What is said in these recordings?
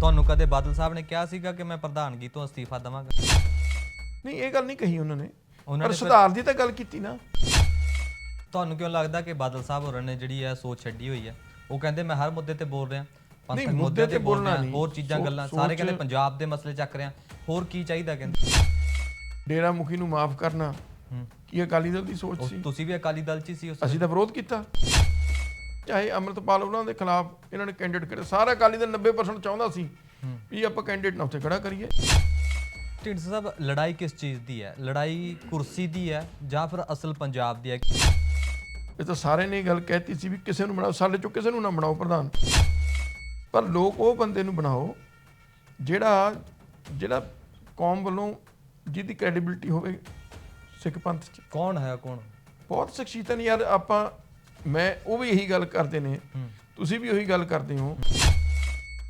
ਤੁਹਾਨੂੰ ਕਦੇ ਬਾਦਲ ਸਾਹਿਬ ਨੇ ਕਿਹਾ ਸੀਗਾ ਕਿ ਮੈਂ ਪ੍ਰਧਾਨਗੀ ਤੋਂ ਅਸਤੀਫਾ ਦਵਾਂਗਾ? ਨਹੀਂ ਇਹ ਗੱਲ ਨਹੀਂ ਕਹੀ ਉਹਨਾਂ ਨੇ। ਉਹਨਾਂ ਪਰ ਨੇ ਸੁਧਾਰ ਦੀ ਤਾਂ ਗੱਲ ਕੀਤੀ ਨਾ। ਤੁਹਾਨੂੰ ਕਿਉਂ ਲੱਗਦਾ ਕਿ ਬਾਦਲ ਸਾਹਿਬ ਹੋਰਾਂ ਨੇ ਜਿਹੜੀ ਹੈ ਸੋਚ ਛੱਡੀ ਹੋਈ ਹੈ? ਉਹ ਕਹਿੰਦੇ ਮੈਂ ਹਰ ਮੁੱਦੇ ਤੇ ਬੋਲ ਰਿਹਾ। ਪੰਥਕ ਮੁੱਦੇ ਤੇ ਤੇ ਬੋਲ ਬੋਲਣਾ ਰਿਹਾ। ਨਹੀਂ। ਹੋਰ ਚੀਜ਼ਾਂ ਗੱਲਾਂ ਸਾਰੇ ਸੋਚ- ਕਹਿੰਦੇ ਪੰਜਾਬ ਦੇ ਮਸਲੇ ਚੱਕ ਰਿਹਾ। ਹੋਰ ਕੀ ਚਾਹੀਦਾ ਕਹਿੰਦੇ? ਡੇਰਾ ਮੁਖੀ ਨੂੰ ਮਾਫ ਕਰਨਾ। ਹੂੰ। ਕੀ ਅਕਾਲੀ ਦਲ ਦੀ ਸੋਚ ਉਹ ਸੀ? ਤੁਸੀਂ ਵੀ ਅਕਾਲੀ ਦਲ 'ਚ ਹੀ ਸੀ ਉਸ ਅਸੀਂ ਤਾਂ ਵਿਰੋਧ ਕੀਤਾ। ਚਾਹੇ ਅੰਮ੍ਰਿਤਪਾਲ ਉਹਨਾਂ ਦੇ ਖਿਲਾਫ ਇਹਨਾਂ ਨੇ ਕੈਂਡੀਡੇਟ ਕਰੇ ਸਾਰਾ ਅਕਾਲੀ ਦਲ 90% ਚਾਹੁੰਦਾ ਸੀ। ਵੀ ਆਪਾਂ ਕੈਂਡੀਡੇਟ ਨਾ ਉੱਥੇ ਖੜਾ ਕਰੀਏ। ਢਿੰਡਸ ਸਾਹਿਬ ਲੜਾਈ ਕਿਸ ਚੀਜ਼ ਦੀ ਹੈ? ਲੜਾਈ ਕੁਰਸੀ ਦੀ ਹੈ ਜਾਂ ਫਿਰ ਅਸਲ ਪੰਜਾਬ ਦੀ ਹੈ? ਇਹ ਤਾਂ ਸਾਰੇ ਨੇ ਗੱਲ ਕਹਿਤੀ ਸੀ ਵੀ ਕਿਸੇ ਨੂੰ ਬਣਾਓ ਸਾਡੇ ਚੋਂ ਕਿਸੇ ਨੂੰ ਨਾ ਬਣਾਓ ਪ੍ਰਧਾਨ। ਪਰ ਲੋਕ ਉਹ ਬੰਦੇ ਨੂੰ ਬਣਾਓ ਜਿਹੜਾ ਜਿਹੜਾ ਕੌਮ ਵੱਲੋਂ ਜਿਹਦੀ ਕ੍ਰੈਡੀਬਿਲਿਟੀ ਹੋਵੇ ਸਿੱਖ ਪੰਥ 'ਚ। ਕੌਣ ਹੈ ਕੌਣ? ਬਹੁਤ ਸ਼ਖਸੀਅਤਾਂ ਨੇ ਯਾਰ ਆਪਾਂ ਮੈਂ ਉਹ ਵੀ ਇਹੀ ਗੱਲ ਕਰਦੇ ਨੇ। ਤੁਸੀਂ ਵੀ ਉਹੀ ਗੱਲ ਕਰਦੇ ਹੋ।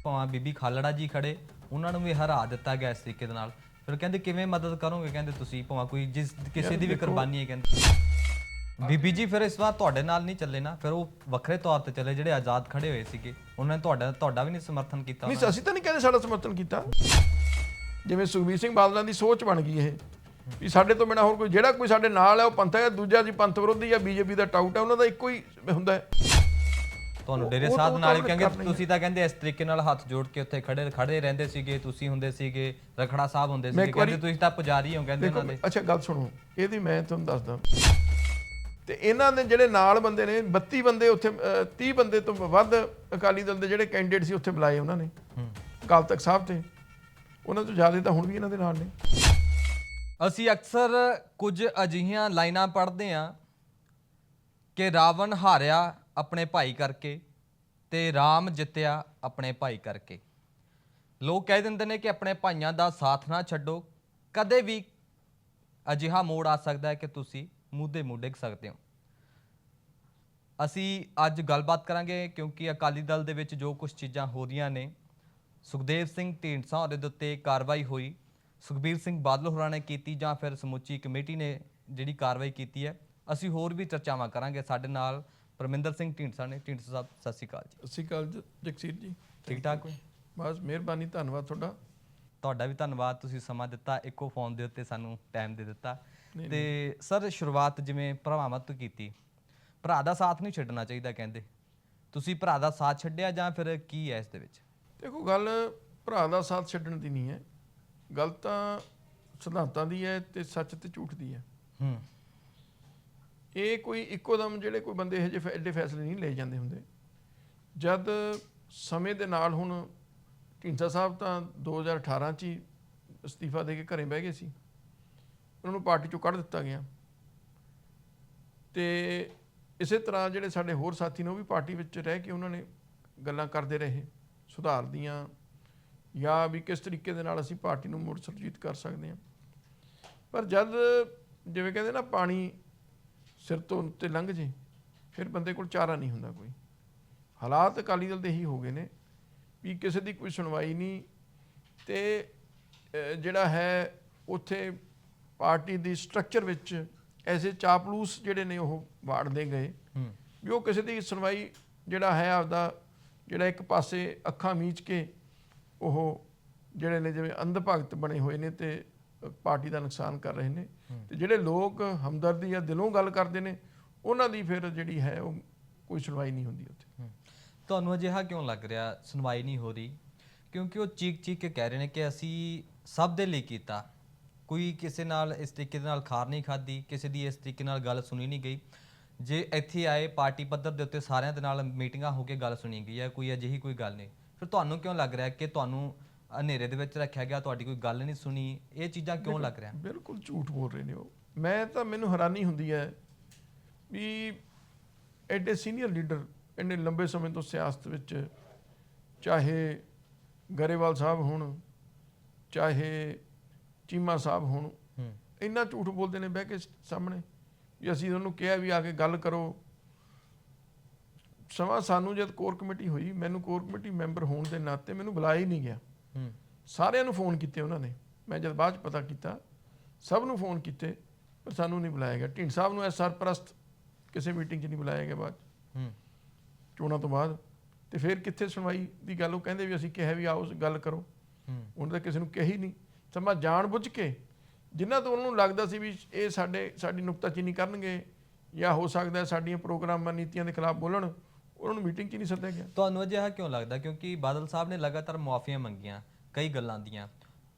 ਭਾਵੇਂ ਬੀਬੀ ਖਾਲੜਾ ਜੀ ਖੜੇ ਉਹਨਾਂ ਨੂੰ ਵੀ ਹਰਾ ਦਿੱਤਾ ਗਿਆ ਇਸ ਤਰੀਕੇ ਦੇ ਨਾਲ। ਫਿਰ ਕਹਿੰਦੇ ਕਿਵੇਂ ਮਦਦ ਕਰੋਗੇ? ਕਹਿੰਦੇ ਤੁਸੀਂ ਭਾਵੇਂ ਕੋਈ ਜਿਸ ਕਿਸੇ ਦੀ ਵੀ ਕੁਰਬਾਨੀ ਹੈ ਕਹਿੰਦੇ। ਬੀਬੀ ਜੀ ਫਿਰ ਇਸ ਵਾਰ ਤੁਹਾਡੇ ਨਾਲ ਨਹੀਂ ਚੱਲੇ ਨਾ। ਫਿਰ ਉਹ ਵੱਖਰੇ ਤੌਰ ਤੇ ਚੱਲੇ ਜਿਹੜੇ ਆਜ਼ਾਦ ਖੜੇ ਹੋਏ ਸੀਗੇ। ਉਹਨਾਂ ਨੇ ਤੁਹਾਡਾ ਤੁਹਾਡਾ ਵੀ ਨਹੀਂ ਸਮਰਥਨ ਕੀਤਾ ਨਹੀਂ ਅਸੀਂ ਤਾਂ ਨਹੀਂ ਕਹਿੰਦੇ ਸਾਡਾ ਸਮਰਥਨ ਕੀਤਾ। ਜਿਵੇਂ ਸੁਖਬੀਰ ਸਿੰਘ ਬਾਦਲਾਂ ਦੀ ਸੋਚ ਬਣ ਗਈ ਇਹ। ਵੀ ਸਾਡੇ ਤੋਂ ਬਿਨਾ ਹੋਰ ਕੋਈ ਜਿਹੜਾ ਕੋਈ ਸਾਡੇ ਨਾਲ ਹੈ ਉਹ ਪੰਥ ਹੈ ਦੂਜਾ ਜੀ ਪੰਥ ਵਿਰੋਧੀ ਜਾਂ ਬੀਜੇਪੀ ਦਾ ਟਾਊਟ ਹੈ ਉਹਨਾਂ ਦਾ ਇੱਕੋ ਹੀ ਹੁੰਦਾ ਹੈ। ਤੁਹਾਨੂੰ ਡੇਰੇ ਸਾਧ ਨਾਲ ਹੀ। ਕਹਿੰਗੇ। ਤੁਸੀਂ ਤਾਂ ਕਹਿੰਦੇ ਇਸ ਤਰੀਕੇ ਨਾਲ ਹੱਥ ਜੋੜ ਕੇ ਉੱਥੇ ਖੜੇ ਖੜੇ ਰਹਿੰਦੇ ਸੀਗੇ ਤੁਸੀਂ ਹੁੰਦੇ ਸੀਗੇ ਰਖੜਾ ਸਾਹਿਬ ਹੁੰਦੇ ਸੀਗੇ ਕਹਿੰਦੇ ਤੁਸੀਂ ਤਾਂ ਪੁਜਾਰੀ ਹੋ ਕਹਿੰਦੇ ਉਹਨਾਂ ਦੇ। ਅੱਛਾ ਗੱਲ ਸੁਣੋ ਇਹਦੀ ਮੈਂ ਤੁਹਾਨੂੰ ਦੱਸਦਾ। ਤੇ ਇਹਨਾਂ ਦੇ ਜਿਹੜੇ ਨਾਲ ਬੰਦੇ ਨੇ 32 ਬੰਦੇ ਉੱਥੇ ਅਹ, 30 ਬੰਦੇ ਤੋਂ ਵੱਧ ਅਕਾਲੀ ਦਲ ਦੇ ਜਿਹੜੇ ਕੈਂਡੀਡੇਟ ਸੀ ਉੱਥੇ ਬੁਲਾਏ ਉਹਨਾਂ ਨੇ। ਹੂੰ। ਅਕਾਲ ਤਖਤ ਸਾਹਿਬ ਤੇ। ਉਹਨਾਂ ਤੋਂ ਜ਼ਿਆਦਾ ਤਾਂ ਹੁਣ ਵੀ ਇਹਨਾਂ ਦੇ ਨਾਲ ਨੇ। ਅਸੀਂ ਅਕਸਰ ਕੁਝ ਅਜਿਹੀਆਂ ਲਾਈਨਾਂ ਪੜ੍ਹਦੇ ਹਾਂ ਕਿ ਰਾਵਣ ਹਾਰਿਆ ਆਪਣੇ ਭਾਈ ਕਰਕੇ ਤੇ ਰਾਮ ਜਿੱਤਿਆ ਆਪਣੇ ਭਾਈ ਕਰਕੇ। ਲੋਕ ਕਹਿ ਦਿੰਦੇ ਨੇ ਕਿ ਆਪਣੇ ਭਾਈਆਂ ਦਾ ਸਾਥ ਨਾ ਛੱਡੋ। ਕਦੇ ਵੀ ਅਜਿਹਾ ਮੋੜ ਆ ਸਕਦਾ ਹੈ ਕਿ ਤੁਸੀਂ ਮੂਧੇ ਮੂੰਹ ਡਿੱਗ ਸਕਦੇ ਹੋ। ਅਸੀਂ ਅੱਜ ਗੱਲਬਾਤ ਕਰਾਂਗੇ ਕਿਉਂਕਿ ਅਕਾਲੀ ਦਲ ਦੇ ਵਿੱਚ ਜੋ ਕੁਝ ਚੀਜ਼ਾਂ ਹੋ ਰਹੀਆਂ ਨੇ, ਸੁਖਦੇਵ ਸਿੰਘ ਢੀਂਡਸਾ ਹੋਰਾਂ ਦੇ ਉੱਤੇ ਕਾਰਵਾਈ ਹੋਈ। ਸੁਖਬੀਰ ਸਿੰਘ ਬਾਦਲ ਹੋਰਾਂ ਨੇ ਕੀਤੀ ਜਾਂ ਫਿਰ ਸਮੁੱਚੀ ਕਮੇਟੀ ਨੇ ਜਿਹੜੀ ਕਾਰਵਾਈ ਕੀਤੀ ਹੈ ਅਸੀਂ ਹੋਰ ਵੀ ਚਰਚਾਵਾਂ ਕਰਾਂਗੇ। ਸਾਡੇ ਨਾਲ ਪਰਮਿੰਦਰ ਸਿੰਘ ਢੀਂਡਸਾ ਨੇ। ਢੀਂਡਸਾ ਸਾਹਿਬ ਸਤਿ ਸ਼੍ਰੀ ਅਕਾਲ ਜੀ। ਸਤਿ ਸ਼੍ਰੀ ਅਕਾਲ ਜ- ਜਗਸੀਰ ਜੀ। ਠੀਕ ਠਾਕ? ਹੋ ਬਸ ਮਿਹਰਬਾਨੀ ਧੰਨਵਾਦ ਤੁਹਾਡਾ। ਤੁਹਾਡਾ ਵੀ ਧੰਨਵਾਦ। ਤੁਸੀਂ ਸਮਾਂ ਦਿੱਤਾ ਇੱਕੋ ਫੋਨ ਦੇ ਉੱਤੇ ਸਾਨੂੰ ਟਾਈਮ ਦੇ ਦਿੱਤਾ। ਤੇ ਸਰ ਸ਼ੁਰੂਆਤ ਜਿਵੇਂ ਭਰਾਵਾਂ ਤੋਂ ਕੀਤੀ। ਭਰਾ ਦਾ ਸਾਥ ਨਹੀਂ ਛੱਡਣਾ ਚਾਹੀਦਾ ਕਹਿੰਦੇ। ਤੁਸੀਂ ਭਰਾ ਦਾ ਸਾਥ ਛੱਡਿਆ ਜਾਂ ਫਿਰ ਕੀ ਹੈ ਇਸ ਦੇ ਵਿੱਚ? ਦੇਖੋ ਗੱਲ ਭਰਾ ਦਾ ਸਾਥ ਛੱਡਣ ਦੀ ਨਹੀਂ ਹੈ। ਗੱਲ ਤਾਂ ਸਿਧਾਂਤਾਂ ਦੀ ਹੈ ਤੇ ਸੱਚ ਤੇ ਝੂਠ ਦੀ ਹੈ। ਹੂੰ। ਇਹ ਕੋਈ ਇੱਕੋ ਦਮ ਜਿਹੜੇ ਕੋਈ ਬੰਦੇ ਇਹੋ ਜਿਹੇ ਐਡੇ ਫੈਸਲੇ ਨਹੀਂ ਲਏ ਜਾਂਦੇ ਹੁੰਦੇ। ਜਦ ਸਮੇਂ ਦੇ ਨਾਲ ਹੁਣ ਢੀਂਡਸਾ ਸਾਹਿਬ ਤਾਂ 2018 ਚ ਹੀ ਅਸਤੀਫਾ ਦੇ ਕੇ ਘਰੇ ਬਹਿ ਗਏ ਸੀ। ਉਹਨਾਂ ਨੂੰ ਪਾਰਟੀ ਚੋਂ ਕੱਢ ਦਿੱਤਾ ਗਿਆ। ਤੇ ਇਸੇ ਤਰ੍ਹਾਂ ਜਿਹੜੇ ਸਾਡੇ ਹੋਰ ਸਾਥੀ ਨੇ ਉਹ ਵੀ ਪਾਰਟੀ ਵਿੱਚ ਰਹਿ ਕੇ ਉਹਨਾਂ ਨੇ ਗੱਲਾਂ ਕਰਦੇ ਰਹੇ। ਸੁਧਾਰ ਦੀਆਂ ਜਾਂ ਵੀ ਕਿਸ ਤਰੀਕੇ ਦੇ ਨਾਲ ਅਸੀਂ ਪਾਰਟੀ ਨੂੰ ਮੁੜ ਸੁਰਜੀਤ ਕਰ ਸਕਦੇ ਹਾਂ। ਪਰ ਜਦ ਜਿਵੇਂ ਕਹਿੰਦੇ ਨਾ ਪਾਣੀ ਸਿਰ ਤੋਂ ਉੱਤੇ ਲੰਘ ਜੇ ਫਿਰ ਬੰਦੇ ਕੋਲ ਚਾਰਾ ਨਹੀਂ ਹੁੰਦਾ ਕੋਈ। ਹਾਲਾਤ ਅਕਾਲੀ ਦਲ ਦੇ ਹੀ ਹੋ ਗਏ ਨੇ ਵੀ ਕਿਸੇ ਦੀ ਕੋਈ ਸੁਣਵਾਈ ਨਹੀਂ ਤੇ ਜਿਹੜਾ ਹੈ ਉੱਥੇ ਪਾਰਟੀ ਦੀ ਸਟਰਕਚਰ ਵਿੱਚ ਐਸੇ ਚਾਪਲੂਸ ਜਿਹੜੇ ਨੇ ਉਹ ਵਾੜਦੇ ਗਏ। ਵੀ ਉਹ ਕਿਸੇ ਦੀ ਸੁਣਵਾਈ ਜਿਹੜਾ ਹੈ ਆਪਦਾ ਜਿਹੜਾ ਇੱਕ ਪਾਸੇ ਅੱਖਾਂ ਮੀਚ ਕੇ ਉਹ ਜਿਹੜੇ ਨੇ ਜਿਵੇਂ ਅੰਧ ਭਗਤ ਬਣੇ ਹੋਏ ਨੇ ਤੇ ਪਾਰਟੀ ਦਾ ਨੁਕਸਾਨ ਕਰ ਰਹੇ ਨੇ। ਤੇ ਜਿਹੜੇ ਲੋਕ ਹਮਦਰਦੀ ਜਾਂ ਦਿਲੋਂ ਗੱਲ ਕਰਦੇ ਨੇ ਉਹਨਾਂ ਦੀ ਫਿਰ ਜਿਹੜੀ ਹੈ ਉਹ ਕੋਈ ਸੁਣਵਾਈ ਨਹੀਂ ਹੁੰਦੀ ਉੱਥੇ। ਤੁਹਾਨੂੰ ਅਜਿਹਾ ਕਿਉਂ ਲੱਗ ਰਿਹਾ? ਸੁਣਵਾਈ ਨਹੀਂ ਹੋ ਰਹੀ? ਕਿਉਂਕਿ ਉਹ ਚੀਕ ਚੀਕ ਕੇ ਕਹਿ ਰਹੇ ਨੇ ਕਿ ਅਸੀਂ ਸਭ ਦੇ ਲਈ ਕੀਤਾ। ਕੋਈ ਕਿਸੇ ਨਾਲ ਇਸ ਤਰੀਕੇ ਦੇ ਨਾਲ ਖਾਰ ਨਹੀਂ ਖਾਦੀ ਕਿਸੇ ਦੀ ਇਸ ਤਰੀਕੇ ਨਾਲ ਗੱਲ ਸੁਣੀ ਨਹੀਂ ਗਈ। ਜੇ ਇੱਥੇ ਆਏ ਪਾਰਟੀ ਪੱਧਰ ਦੇ ਉੱਤੇ ਸਾਰਿਆਂ ਦੇ ਨਾਲ ਮੀਟਿੰਗਾਂ ਹੋ ਕੇ ਗੱਲ ਸੁਣੀ ਗਈ ਹੈ ਕੋਈ ਅਜਿਹੀ ਕੋਈ ਗੱਲ ਨਹੀਂ। ਫਿਰ ਤੁਹਾਨੂੰ ਕਿਉਂ ਲੱਗ ਰਿਹਾ ਕਿ ਤੁਹਾਨੂੰ ਹਨੇਰੇ ਦੇ ਵਿੱਚ ਰੱਖਿਆ ਗਿਆ ਤੁਹਾਡੀ ਕੋਈ ਗੱਲ ਨਹੀਂ ਸੁਣੀ? ਇਹ ਚੀਜ਼ਾਂ ਕਿਉਂ ਲੱਗ ਰਿਹਾ ਬਿਲਕੁਲ ਝੂਠ ਬੋਲ ਰਹੇ ਨੇ ਉਹ। ਮੈਂ ਤਾਂ ਮੈਨੂੰ ਹੈਰਾਨੀ ਹੁੰਦੀ ਹੈ ਵੀ ਐਡੇ ਸੀਨੀਅਰ ਲੀਡਰ ਇੰਨੇ ਲੰਬੇ ਸਮੇਂ ਤੋਂ ਸਿਆਸਤ ਵਿੱਚ ਚਾਹੇ ਗਰੇਵਾਲ ਸਾਹਿਬ ਹੋਣ ਚਾਹੇ ਚੀਮਾ ਸਾਹਿਬ ਹੋਣ ਇੰਨਾ ਝੂਠ ਬੋਲਦੇ ਨੇ ਬਹਿ ਕੇ ਸਾਹਮਣੇ ਵੀ ਅਸੀਂ ਉਹਨੂੰ ਕਿਹਾ ਵੀ ਆ ਕੇ ਗੱਲ ਕਰੋ। ਸਮਾਂ ਸਾਨੂੰ ਜਦ ਕੋਰ ਕਮੇਟੀ ਹੋਈ ਮੈਨੂੰ ਕੋਰ ਕਮੇਟੀ ਮੈਂਬਰ ਹੋਣ ਦੇ ਨਾਤੇ ਮੈਨੂੰ ਬੁਲਾਇਆ ਹੀ ਨਹੀਂ ਗਿਆ। ਸਾਰਿਆਂ ਨੂੰ ਫੋਨ ਕੀਤੇ ਉਹਨਾਂ ਨੇ। ਮੈਂ ਜਦ ਬਾਅਦ ਚ ਪਤਾ ਕੀਤਾ ਸਭ ਨੂੰ ਫੋਨ ਕੀਤੇ ਪਰ ਸਾਨੂੰ ਨਹੀਂ ਬੁਲਾਇਆ ਗਿਆ। ਢੀਂਡ ਸਾਹਿਬ ਨੂੰ ਐ ਸਰਪ੍ਰਸਤ ਕਿਸੇ ਮੀਟਿੰਗ 'ਚ ਨਹੀਂ ਬੁਲਾਇਆ ਗਿਆ ਬਾਅਦ ਹੂੰ। ਚੋਣਾਂ ਤੋਂ ਬਾਅਦ। ਤੇ ਫਿਰ ਕਿੱਥੇ ਸੁਣਵਾਈ ਦੀ ਗੱਲ ਉਹ ਕਹਿੰਦੇ ਵੀ ਅਸੀਂ ਕਿਹਾ ਵੀ ਆਓ ਗੱਲ ਕਰੋ। ਉਹਨੇ ਤਾਂ ਕਿਸੇ ਨੂੰ ਕਹੀ ਨਹੀਂ। ਸਮਾਂ ਜਾਣ ਬੁੱਝ ਕੇ ਜਿਨ੍ਹਾਂ ਤੋਂ ਉਹਨੂੰ ਲੱਗਦਾ ਸੀ ਵੀ ਇਹ ਸਾਡੇ ਸਾਡੀ ਨੁਕਤਾਚੀਨੀ ਕਰਨਗੇ ਜਾਂ ਹੋ ਸਕਦਾ ਸਾਡੀਆਂ ਪ੍ਰੋਗਰਾਮਾਂ ਨੀਤੀਆਂ ਦੇ ਖਿਲਾਫ ਬੋਲਣ ਉਹਨਾਂ ਨੂੰ ਮੀਟਿੰਗ 'ਚ ਹੀ ਨਹੀਂ ਸੱਦਿਆ ਗਿਆ। ਤੁਹਾਨੂੰ ਅਜਿਹਾ ਕਿਉਂ ਲੱਗਦਾ? ਕਿਉਂਕਿ ਬਾਦਲ ਸਾਹਿਬ ਨੇ ਲਗਾਤਾਰ ਮੁਆਫੀਆਂ ਮੰਗੀਆਂ ਕਈ ਗੱਲਾਂ ਦੀਆਂ।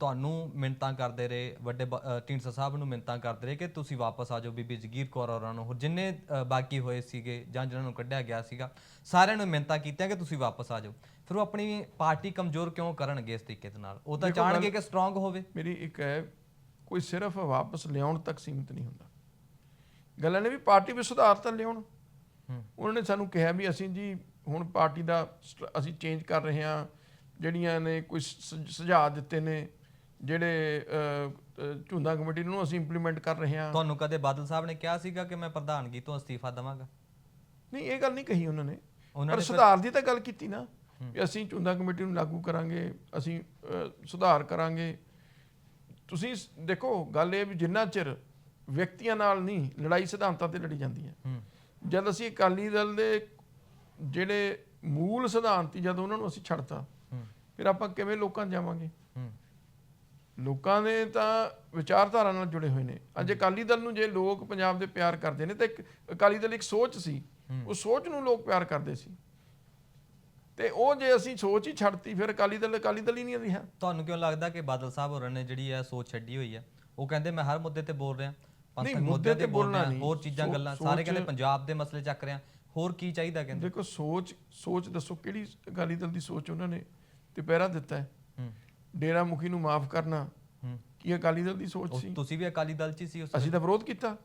ਤੁਹਾਨੂੰ ਮਿੰਤਾਂ ਕਰਦੇ ਰਹੇ ਵੱਡੇ ਬ- ਅ, ਢੀਂਡਸਾ ਸਾਹਿਬ ਨੂੰ ਮਿੰਤਾਂ ਕਰਦੇ ਰਹੇ ਕਿ ਤੁਸੀਂ ਵਾਪਸ ਆ ਜਾਓ। ਬੀਬੀ ਜਗੀਰ ਕੌਰ ਹੋਰਾਂ ਨੂੰ ਹੋਰ ਜਿੰਨੇ ਅ, ਬਾਕੀ ਹੋਏ ਸੀਗੇ ਜਾਂ ਜਿਨ੍ਹਾਂ ਨੂੰ ਕੱਢਿਆ ਗਿਆ ਸੀਗਾ ਸਾਰਿਆਂ ਨੂੰ ਮਿੰਤਾਂ ਕੀਤੀਆਂ ਕਿ ਤੁਸੀਂ ਵਾਪਸ ਆ ਜਾਓ। ਫਿਰ ਉਹ ਆਪਣੀ ਪਾਰਟੀ ਕਮਜ਼ੋਰ ਕਿਉਂ ਕਰਨਗੇ ਇਸ ਤਰੀਕੇ ਦੇ ਨਾਲ? ਉਹ ਤਾਂ ਦੇਖੋ ਗੱਲ- ਚਾਹਣਗੇ ਕਿ ਸਟਰੋਂਗ ਹੋਵੇ। ਮੇਰੀ ਇੱਕ ਹੈ ਕੋਈ ਸਿਰਫ ਵਾਪਸ ਲਿਆਉਣ ਤੱਕ ਸੀਮਿਤ ਨਹੀਂ ਹੁੰਦਾ। ਗੱਲਾਂ ਨੇ ਵੀ ਪਾਰਟੀ ਵਿੱਚ ਸੁਧਾਰ ਤਾਂ ਲਿਆਉਣ। ਉਹਨਾਂ ਨੇ ਸਾਨੂੰ ਕਿਹਾ ਵੀ ਅਸੀਂ ਜੀ ਹੁਣ ਪਾਰਟੀ ਦਾ ਅਸੀਂ ਚੇਂਜ ਕਰ ਰਹੇ ਹਾਂ ਜਿਹੜੀਆਂ ਨੇ ਕੋਈ ਸੁਝਾਅ ਦਿੱਤੇ ਨੇ ਜਿਹੜੇ ਝੁੰਦਾ ਕਮੇਟੀ ਨੂੰ ਅਸੀਂ ਇੰਪਲੀਮੈਂਟ ਕਰ ਰਹੇ ਹਾਂ। ਤੁਹਾਨੂੰ ਕਦੇ ਬਾਦਲ ਸਾਹਿਬ ਨੇ ਕਿਹਾ ਸੀਗਾ ਕਿ ਮੈਂ ਪ੍ਰਧਾਨਗੀ ਤੋਂ ਅਸਤੀਫਾ ਦੇਵਾਂਗਾ? ਨਹੀਂ ਇਹ ਗੱਲ ਨਹੀਂ ਕਹੀ ਉਹਨਾਂ ਨੇ। ਪਰ ਸੁਧਾਰ ਦੀ ਤਾਂ ਗੱਲ ਕੀਤੀ ਨਾ ਵੀ ਅਸੀਂ ਝੁੰਦਾ ਕਮੇਟੀ ਨੂੰ ਲਾਗੂ ਕਰਾਂਗੇ ਅਸੀਂ ਸੁਧਾਰ ਕਰਾਂਗੇ। ਤੁਸੀਂ ਦੇਖੋ ਗੱਲ ਇਹ ਵੀ ਜਿੰਨਾ ਚਿਰ ਵਿਅਕਤੀਆਂ ਨਾਲ ਨਹੀਂ ਲੜਾਈ ਸਿਧਾਂਤਾਂ ਤੇ ਲੜੀ ਜਾਂਦੀ ਹੂੰ। ਜਦ ਅਸੀਂ ਅਕਾਲੀ ਦਲ ਦੇ ਜਿਹੜੇ ਮੂਲ ਸਿਧਾਂਤ ਸੀ ਜਦ ਉਹਨਾਂ ਨੂੰ ਅਸੀਂ ਛੱਡਤਾ ਫਿਰ ਆਪਾਂ ਕਿਵੇਂ ਲੋਕਾਂ ਜਾਵਾਂਗੇ? ਲੋਕਾਂ ਦੇ ਤਾਂ ਵਿਚਾਰਧਾਰਾ ਨਾਲ ਜੁੜੇ ਹੋਏ ਨੇ। ਅੱਜ ਅਕਾਲੀ ਦਲ ਨੂੰ ਜੇ ਲੋਕ ਪੰਜਾਬ ਦੇ ਪਿਆਰ ਕਰਦੇ ਨੇ ਤਾਂ ਅਕਾਲੀ ਦਲ ਇੱਕ ਸੋਚ ਸੀ। ਉਹ ਸੋਚ ਨੂੰ ਲੋਕ ਪਿਆਰ ਕਰਦੇ ਸੀ। ਤੇ ਉਹ ਜੇ ਅਸੀਂ ਸੋਚ ਹੀ ਛੱਡਤੀ ਫਿਰ ਅਕਾਲੀ ਦਲ ਅਕਾਲੀ ਦਲ ਹੀ ਨਹੀਂ ਰਿਹਾ। ਤੁਹਾਨੂੰ ਕਿਉਂ ਲੱਗਦਾ ਕਿ ਬਾਦਲ ਸਾਹਿਬ ਹੋਰਾਂ ਨੇ ਜਿਹੜੀ ਹੈ ਸੋਚ ਛੱਡੀ ਹੋਈ ਹੈ ਉਹ ਕਹਿੰਦੇ ਮੈਂ ਹਰ ਮੁੱਦੇ ਤੇ ਬੋਲ ਰਿਹਾ। ਪੰਥਕ ਮੁੱਦੇ ਤੇ ਤੇ ਬੋਲ ਬੋਲਣਾ ਨਹੀਂ। ਹੋਰ ਚੀਜ਼ਾਂ ਗੱਲਾਂ ਸਾਰੇ ਕਹਿੰਦੇ ਪੰਜਾਬ ਦੇ ਮਸਲੇ ਚੱਕ ਰਿਹਾ ਹੋਰ ਕੀ ਚਾਹੀਦਾ ਕਹਿੰਦੇ? ਦੇਖੋ ਸੋਚ ਸੋਚ ਦੱਸੋ ਕਿਹੜੀ ਅਕਾਲੀ ਦਲ ਦੀ ਸੋਚ ਉਹਨਾਂ ਨੇ ਤੇ ਪਹਿਰਾ ਦਿੱਤਾ ਹੈ? ਡੇਰਾ ਮੁਖੀ ਨੂੰ ਮਾਫ ਕਰਨਾ। ਕੀ ਅਕਾਲੀ ਦਲ ਦੀ ਸੋਚ ਸੀ? ਤੁਸੀਂ ਵੀ ਅਕਾਲੀ ਦਲ ਚ ਸੀ ਉਸ ਅਸੀਂ ਤਾਂ ਵਿਰੋਧ ਕੀਤਾ।